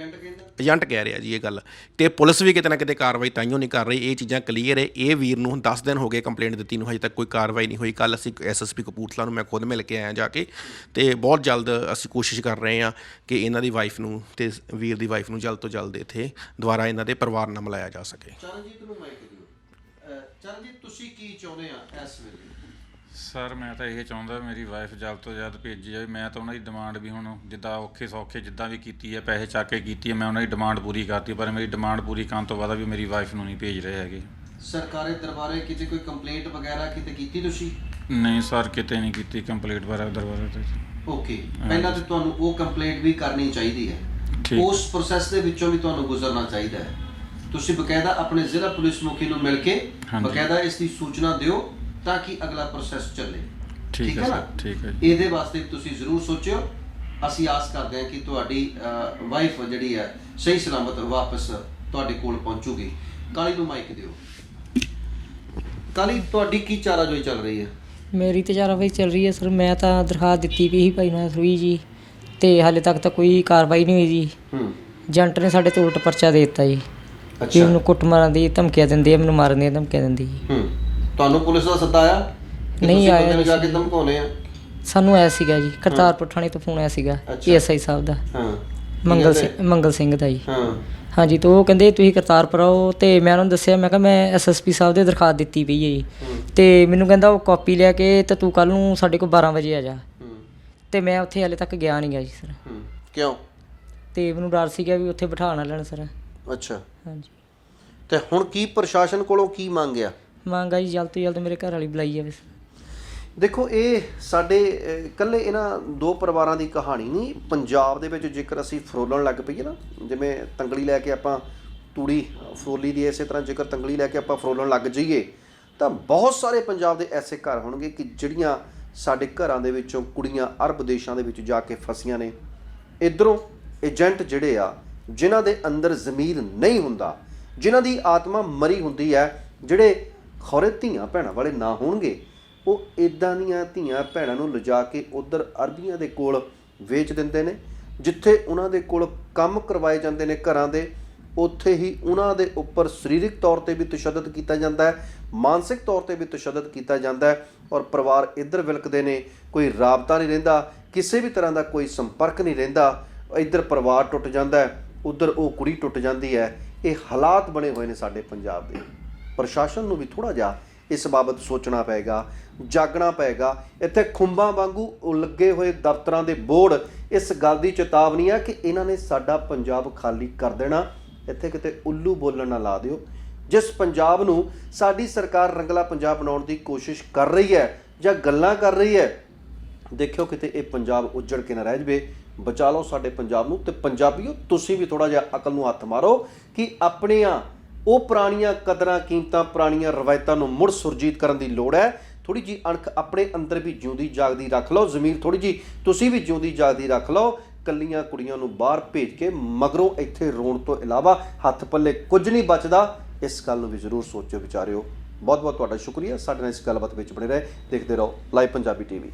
ਏਜੰਟ ਕਹਿ ਰਿਹਾ ਜੀ ਇਹ ਗੱਲ। ਤੇ ਪੁਲਿਸ ਵੀ ਕਿਤੇ ਨਾ ਕਿਤੇ ਕਾਰਵਾਈ ਤਾਈਓ ਨਹੀਂ ਕਰ ਰਹੀ ਇਹ ਚੀਜ਼ਾਂ ਕਲੀਅਰ ਹੈ ਇਹ ਵੀਰ ਨੂੰ 10 ਦਿਨ ਹੋ ਗਏ ਕੰਪਲੇਂਟ ਦਿੱਤੀ ਨੂੰ ਹਜੇ ਤੱਕ ਕੋਈ ਕਾਰਵਾਈ ਨਹੀਂ ਹੋਈ। ਕੱਲ ਅਸੀਂ ਐਸਐਸਪੀ ਕਪੂਰਥਲਾ ਨੂੰ ਮੈਂ ਖੁਦ ਮਿਲ ਕੇ ਆਇਆ ਜਾ ਕੇ ਤੇ ਬਹੁਤ ਜਲਦ ਅਸੀਂ ਕੋਸ਼ਿਸ਼ ਕਰ ਰਹੇ ਹਾਂ ਕਿ ਇਹਨਾਂ ਦੀ ਵਾਈਫ ਨੂੰ ਤੇ ਵੀਰ ਦੀ ਵਾਈਫ ਨੂੰ ਜਲਦ ਤੋਂ ਜਲਦ ਇੱਥੇ ਦੁਬਾਰਾ ਇਹਨਾਂ ਦੇ ਪਰਿਵਾਰ ਨਾਲ ਮਿਲਾਇਆ ਜਾ ਸਕੇ। ਚਰਨਜੀਤ ਨੂੰ ਮਾਈਕ ਦਿਓ। ਚਰਨਜੀਤ ਤੁਸੀਂ ਕੀ ਚਾਹੁੰਦੇ ਆ ਇਸ ਵੇਲੇ? ਸਰ ਮੈਂ ਤਾਂ ਇਹ ਚਾਹੁੰਦਾ ਮੇਰੀ ਵਾਈਫ ਜਲਦ ਤੋਂ ਜਲਦ ਭੇਜੀ ਜਾਵੇ। ਮੈਂ ਤਾਂ ਉਹਨਾਂ ਦੀ ਡਿਮਾਂਡ ਵੀ ਹੁਣ ਜਿੱਦਾਂ ਔਖੇ ਸੌਖੇ ਜਿੱਦਾਂ ਵੀ ਕੀਤੀ ਹੈ ਪੈਸੇ ਚੱਕ ਕੇ ਕੀਤੀ ਹੈ ਮੈਂ ਉਹਨਾਂ ਦੀ ਡਿਮਾਂਡ ਪੂਰੀ ਕਰਤੀ ਪਰ ਮੇਰੀ ਡਿਮਾਂਡ ਪੂਰੀ ਕਰਨ ਤੋਂ ਬਾਅਦ ਵੀ ਮੇਰੀ ਵਾਈਫ ਨੂੰ ਨਹੀਂ ਭੇਜ ਰਹੇ ਹੈਗੇ। ਸਰਕਾਰੀ ਦਰਬਾਰੇ ਕਿਤੇ ਕੋਈ ਕੰਪਲੇਂਟ ਵਗੈਰਾ ਕਿਤੇ ਕੀਤੀ ਤੁਸੀਂ? ਨਹੀਂ ਸਰ ਕਿਤੇ ਨਹੀਂ ਕੀਤੀ ਕੰਪਲੀਟ ਬਾਰੇ ਦਰਬਾਰੇ ਤੇ। ਓਕੇ ਪਹਿਲਾਂ ਤੇ ਤੁਹਾਨੂੰ ਉਹ ਕੰਪਲੇਂਟ ਵੀ ਕਰਨੀ ਚਾਹੀਦੀ ਹੈ। ਠੀਕ। ਉਸ ਪ੍ਰੋਸੈਸ ਦੇ ਵਿੱਚੋਂ ਵੀ ਤੁਹਾਨੂੰ ਗੁਜ਼ਰਨਾ ਚਾਹੀਦਾ ਹੈ। ਤੁਸੀਂ ਬਕਾਇਦਾ ਆਪਣੇ ਜ਼ਿਲ੍ਹਾ ਪੁਲਿਸ ਮੁਖੀ ਨੂੰ ਮਿਲ ਕੇ ਹਾਂਜੀ। ਬਕਾਇਦਾ ਇਸ ਦੀ ਸੂਚਨਾ ਦਿਓ ਤਾਂ ਕਿ ਅਗਲਾ ਪ੍ਰੋਸੈਸ ਚੱਲੇ। ਠੀਕ ਹੈ ਨਾ? ਠੀਕ ਹੈ ਜੀ। ਇਹਦੇ ਵਾਸਤੇ ਤੁਸੀਂ ਜ਼ਰੂਰ ਸੋਚਿਓ। ਅਸੀਂ ਆਸ ਕਰਦੇ ਹਾਂ ਕਿ ਤੁਹਾਡੀ ਵਾਈਫ ਜਿਹੜੀ ਹੈ ਸਹੀ ਸਲਾਮਤ ਵਾਪਸ ਤੁਹਾਡੇ ਕੋਲ ਪਹੁੰਚੂਗੀ। ਕਾਲੀ ਨੂੰ ਮਾਈਕ ਦਿਓ। ਕਾਲੀ ਤੁਹਾਡੀ ਕੀ ਚਾਰਾ ਜੋਈ ਚੱਲ ਰਹੀ ਹੈ? ਮੇਰੀ ਤੇ ਚਾਰਾ ਚੱਲ ਰਹੀ ਹੈ ਸਰ। ਮੈਂ ਤਾਂ ਦਰਖਾਸਤ ਦਿੱਤੀ ਵੀ ਸੀ ਭਾਈ ਨਾਲ ਥਰੂਈ ਜੀ ਤੇ ਹਾਲੇ ਤੱਕ ਤਾਂ ਕੋਈ ਕਾਰਵਾਈ ਨਹੀਂ ਹੋਈ ਜੀ। ਹੂੰ। ਏਜੰਟ ਨੇ ਸਾਡੇ ਤੇ ਉਲਟ ਪਰਚਾ ਦੇ ਦਿੱਤਾ ਜੀ। ਕਿ ਅੱਛਾ। ਉਹਨੂੰ ਕੁੱਟ ਮਾਰਨ ਦੀ ਧਮਕੀਆਂ ਦਿੰਦੇ ਆ ਮੈਨੂੰ ਮਾਰਨ ਦੀਆਂ ਧਮਕੀਆਂ ਦਿੰਦੀ ਜੀ। ਹੂੰ। ਤੁਹਾਨੂੰ ਪੁਲਿਸ ਦਾ ਸੱਦਾ ਆਇਆ ਕਿ ਨਹੀਂ ਤੁਸੀਂ ਆਇਆ ਬੰਦੇ ਨੂੰ ਜਾ ਕੇ। ਧਮਕਾਉਣੇ ਆ? ਸਾਨੂੰ ਆਇਆ ਸੀਗਾ ਜੀ ਕਰਤਾਰਪੁਰ ਥਾਣੇ ਤੋਂ ਫੋਨ ਆਇਆ ਸੀਗਾ ਅੱਛਾ। ਏਐਸਆਈ ਸਾਹਿਬ ਦਾ। ਹਾਂ। ਮੰਗਲ ਸਿੰਘ ਮੰਗਲ ਸਿੰਘ ਦਾ ਜੀ। ਹਾਂ। ਹਾਂਜੀ ਤੇ ਉਹ ਕਹਿੰਦੇ ਤੁਸੀਂ ਕਰਤਾਰਪੁਰ ਆਓ। ਤੇ ਮੈਂ ਉਹਨਾਂ ਨੂੰ ਦੱਸਿਆ ਮੈਂ ਕਿਹਾ ਮੈਂ ਐਸਐਸਪੀ ਸਾਹਿਬ ਦੇ ਦਰਖਾਸਤ ਦਿੱਤੀ ਪਈ ਹੈ ਜੀ। ਤੇ ਮੈਨੂੰ ਕਹਿੰਦਾ ਉਹ ਕਾਪੀ ਲੈ ਕੇ ਤੇ ਤੂੰ ਕੱਲ ਨੂੰ ਸਾਡੇ ਕੋਲ 12 ਵਜੇ ਆ ਜਾ। ਹੂੰ। ਤੇ ਮੈਂ ਉੱਥੇ ਹਾਲੇ ਤੱਕ ਗਿਆ ਨਹੀਂ ਗਾ ਜੀ ਸਰ। ਹੂੰ। ਕਿਉਂ? ਤੇ ਮੈਨੂੰ ਡਰ ਸੀਗਾ ਵੀ ਉੱਥੇ ਬਿਠਾ ਨਾ ਲੈਣ ਸਰ। ਅੱਛਾ। ਹਾਂਜੀ। ਤੇ ਹੁਣ ਕੀ ਪ੍ਰਸ਼ਾਸਨ ਕੋਲੋਂ ਕੀ ਮੰਗਿਆ ਮੰਗ ਆ ਜੀ ਜਲਦ ਤੋਂ ਜਲਦ ਮੇਰੇ ਘਰ ਵਾਲੀ ਬੁਲਾਈ ਜਾਵੇ। ਦੇਖੋ ਇਹ ਸਾਡੇ ਅਹ, ਇਕੱਲੇ ਇਹਨਾਂ ਦੋ ਪਰਿਵਾਰਾਂ ਦੀ ਕਹਾਣੀ ਨਹੀਂ। ਪੰਜਾਬ ਦੇ ਵਿੱਚ ਜੇਕਰ ਅਸੀਂ ਫਰੋਲਣ ਲੱਗ ਪਈਏ ਨਾ ਜਿਵੇਂ ਤੰਗਲੀ ਲੈ ਕੇ ਆਪਾਂ ਤੂੜੀ ਫਰੋਲੀ ਦੀ ਇਸੇ ਤਰ੍ਹਾਂ ਜੇਕਰ ਤੰਗਲੀ ਲੈ ਕੇ ਆਪਾਂ ਫਰੋਲਣ ਲੱਗ ਜਾਈਏ ਤਾਂ ਬਹੁਤ ਸਾਰੇ ਪੰਜਾਬ ਦੇ ਐਸੇ ਘਰ ਹੋਣਗੇ ਕਿ ਜਿਹੜੀਆਂ ਸਾਡੇ ਘਰਾਂ ਦੇ ਵਿੱਚੋਂ ਕੁੜੀਆਂ ਅਰਬ ਦੇਸ਼ਾਂ ਦੇ ਵਿੱਚ ਜਾ ਕੇ ਫਸੀਆਂ ਨੇ। ਇਧਰੋਂ ਏਜੰਟ ਜਿਹੜੇ ਆ ਜਿਨ੍ਹਾਂ ਦੇ ਅੰਦਰ ਜ਼ਮੀਰ ਨਹੀਂ ਹੁੰਦਾ ਜਿਨ੍ਹਾਂ ਦੀ ਆਤਮਾ ਮਰੀ ਹੁੰਦੀ ਹੈ ਜਿਹੜੇ ਖੌਰੇ ਧੀਆਂ ਭੈਣਾਂ ਵਾਲੇ ਨਾ ਹੋਣਗੇ। ਉਹ ਇਦਾਂ ਦੀਆਂ ਧੀਆਂ ਭੈਣਾਂ ਨੂੰ ਲਿਜਾ ਕੇ ਉਧਰ ਅਰਬੀਆਂ ਦੇ ਕੋਲ ਵੇਚ ਦਿੰਦੇ ਨੇ, ਜਿੱਥੇ ਉਹਨਾਂ ਦੇ ਕੋਲ ਕੰਮ ਕਰਵਾਏ ਜਾਂਦੇ ਨੇ ਘਰਾਂ ਦੇ, ਉੱਥੇ ਹੀ ਉਹਨਾਂ ਦੇ ਉੱਪਰ ਸਰੀਰਕ ਤੌਰ ਤੇ ਵੀ ਤਸ਼ੱਦਦ ਕੀਤਾ ਜਾਂਦਾ ਹੈ, ਮਾਨਸਿਕ ਤੌਰ ਤੇ ਵੀ ਤਸ਼ੱਦਦ ਕੀਤਾ ਜਾਂਦਾ ਹੈ ਔਰ ਪਰਿਵਾਰ ਇੱਧਰ ਵਿਲਕਦੇ ਨੇ, ਕੋਈ ਰਾਬਤਾ ਨਹੀਂ ਰਹਿੰਦਾ, ਕਿਸੇ ਵੀ ਤਰ੍ਹਾਂ ਦਾ ਕੋਈ ਸੰਪਰਕ ਨਹੀਂ ਰਹਿੰਦਾ, ਇੱਧਰ ਪਰਿਵਾਰ ਟੁੱਟ ਜਾਂਦਾ ਹੈ, ਉੱਧਰ ਉਹ ਕੁੜੀ ਟੁੱਟ ਜਾਂਦੀ ਹੈ, ਇਹ ਹਾਲਾਤ ਬਣੇ ਹੋਏ ਨੇ ਸਾਡੇ ਪੰਜਾਬ ਦੇ। ਪ੍ਰਸ਼ਾਸਨ ਨੂੰ ਵੀ ਥੋੜਾ ਜਿਹਾ ਇਸ ਬਾਬਤ ਸੋਚਣਾ ਪਏਗਾ, ਜਾਗਣਾ ਪਏਗਾ। ਇੱਥੇ ਖੁੰਬਾਂ ਵਾਂਗੂ ਲੱਗੇ ਹੋਏ ਦਫ਼ਤਰਾਂ ਦੇ ਬੋਰਡ ਇਸ ਗੱਲ ਦੀ ਚੇਤਾਵਨੀ ਆ ਕਿ ਇਹਨਾਂ ਨੇ ਸਾਡਾ ਪੰਜਾਬ ਖਾਲੀ ਕਰ ਦੇਣਾ। ਇੱਥੇ ਕਿਤੇ ਉੱਲੂ ਬੋਲਣ ਨਾ ਲਾ ਦਿਓ। ਜਿਸ ਪੰਜਾਬ ਨੂੰ ਸਾਡੀ ਸਰਕਾਰ ਰੰਗਲਾ ਪੰਜਾਬ ਬਣਾਉਣ ਦੀ ਕੋਸ਼ਿਸ਼ ਕਰ ਰਹੀ ਹੈ ਜਾਂ ਗੱਲਾਂ ਕਰ ਰਹੀ ਹੈ, ਦੇਖਿਓ ਕਿਤੇ ਇਹ ਪੰਜਾਬ ਉੱਜੜ ਕੇ ਨਾ ਰਹਿ ਜਵੇ। ਬਚਾ ਲਓ ਸਾਡੇ ਪੰਜਾਬ ਨੂੰ ਤੇ ਪੰਜਾਬੀਓ, ਤੁਸੀਂ ਵੀ ਥੋੜਾ ਜਿਹਾ ਅਕਲ ਨੂੰ ਹੱਥ ਮਾਰੋ ਕਿ ਆਪਣੀਆਂ ਉਹ ਪੁਰਾਣੀਆਂ ਕਦਰਾਂ, ਕੀਮਤਾਂ, ਪੁਰਾਣੀਆਂ ਰਵਾਇਤਾਂ ਨੂੰ ਮੁੜ ਸੁਰਜੀਤ ਕਰਨ ਦੀ ਲੋੜ ਹੈ। ਥੋੜੀ ਜੀ ਅਣਖ ਆਪਣੇ ਅੰਦਰ ਵੀ ਜਿਉਂਦੀ ਜਾਗਦੀ ਰੱਖ ਲਓ। ਜ਼ਮੀਰ ਥੋੜੀ ਜੀ ਤੁਸੀਂ ਵੀ ਜਿਉਂਦੀ ਜਾਗਦੀ ਰੱਖ ਲਓ। ਕੱਲੀਆਂ ਕੁੜੀਆਂ ਨੂੰ ਬਾਹਰ ਭੇਜ ਕੇ ਮਗਰੋਂ ਇੱਥੇ ਰੋਣ ਤੋਂ ਇਲਾਵਾ ਹੱਥ ਪੱਲੇ ਕੁਝ ਨਹੀਂ ਬਚਦਾ। ਇਸ ਗੱਲ ਨੂੰ ਵੀ ਜ਼ਰੂਰ ਸੋਚਿਓ, ਵਿਚਾਰਿਓ। ਬਹੁਤ ਬਹੁਤ ਤੁਹਾਡਾ ਸ਼ੁਕਰੀਆ। ਸਾਡੇ ਨਾਲ ਇਸ ਗੱਲਬਾਤ ਵਿੱਚ ਬਣੇ ਰਹੇ। ਦੇਖਦੇ ਰਹੋ ਲਾਈਵ ਪੰਜਾਬੀ ਟੀਵੀ।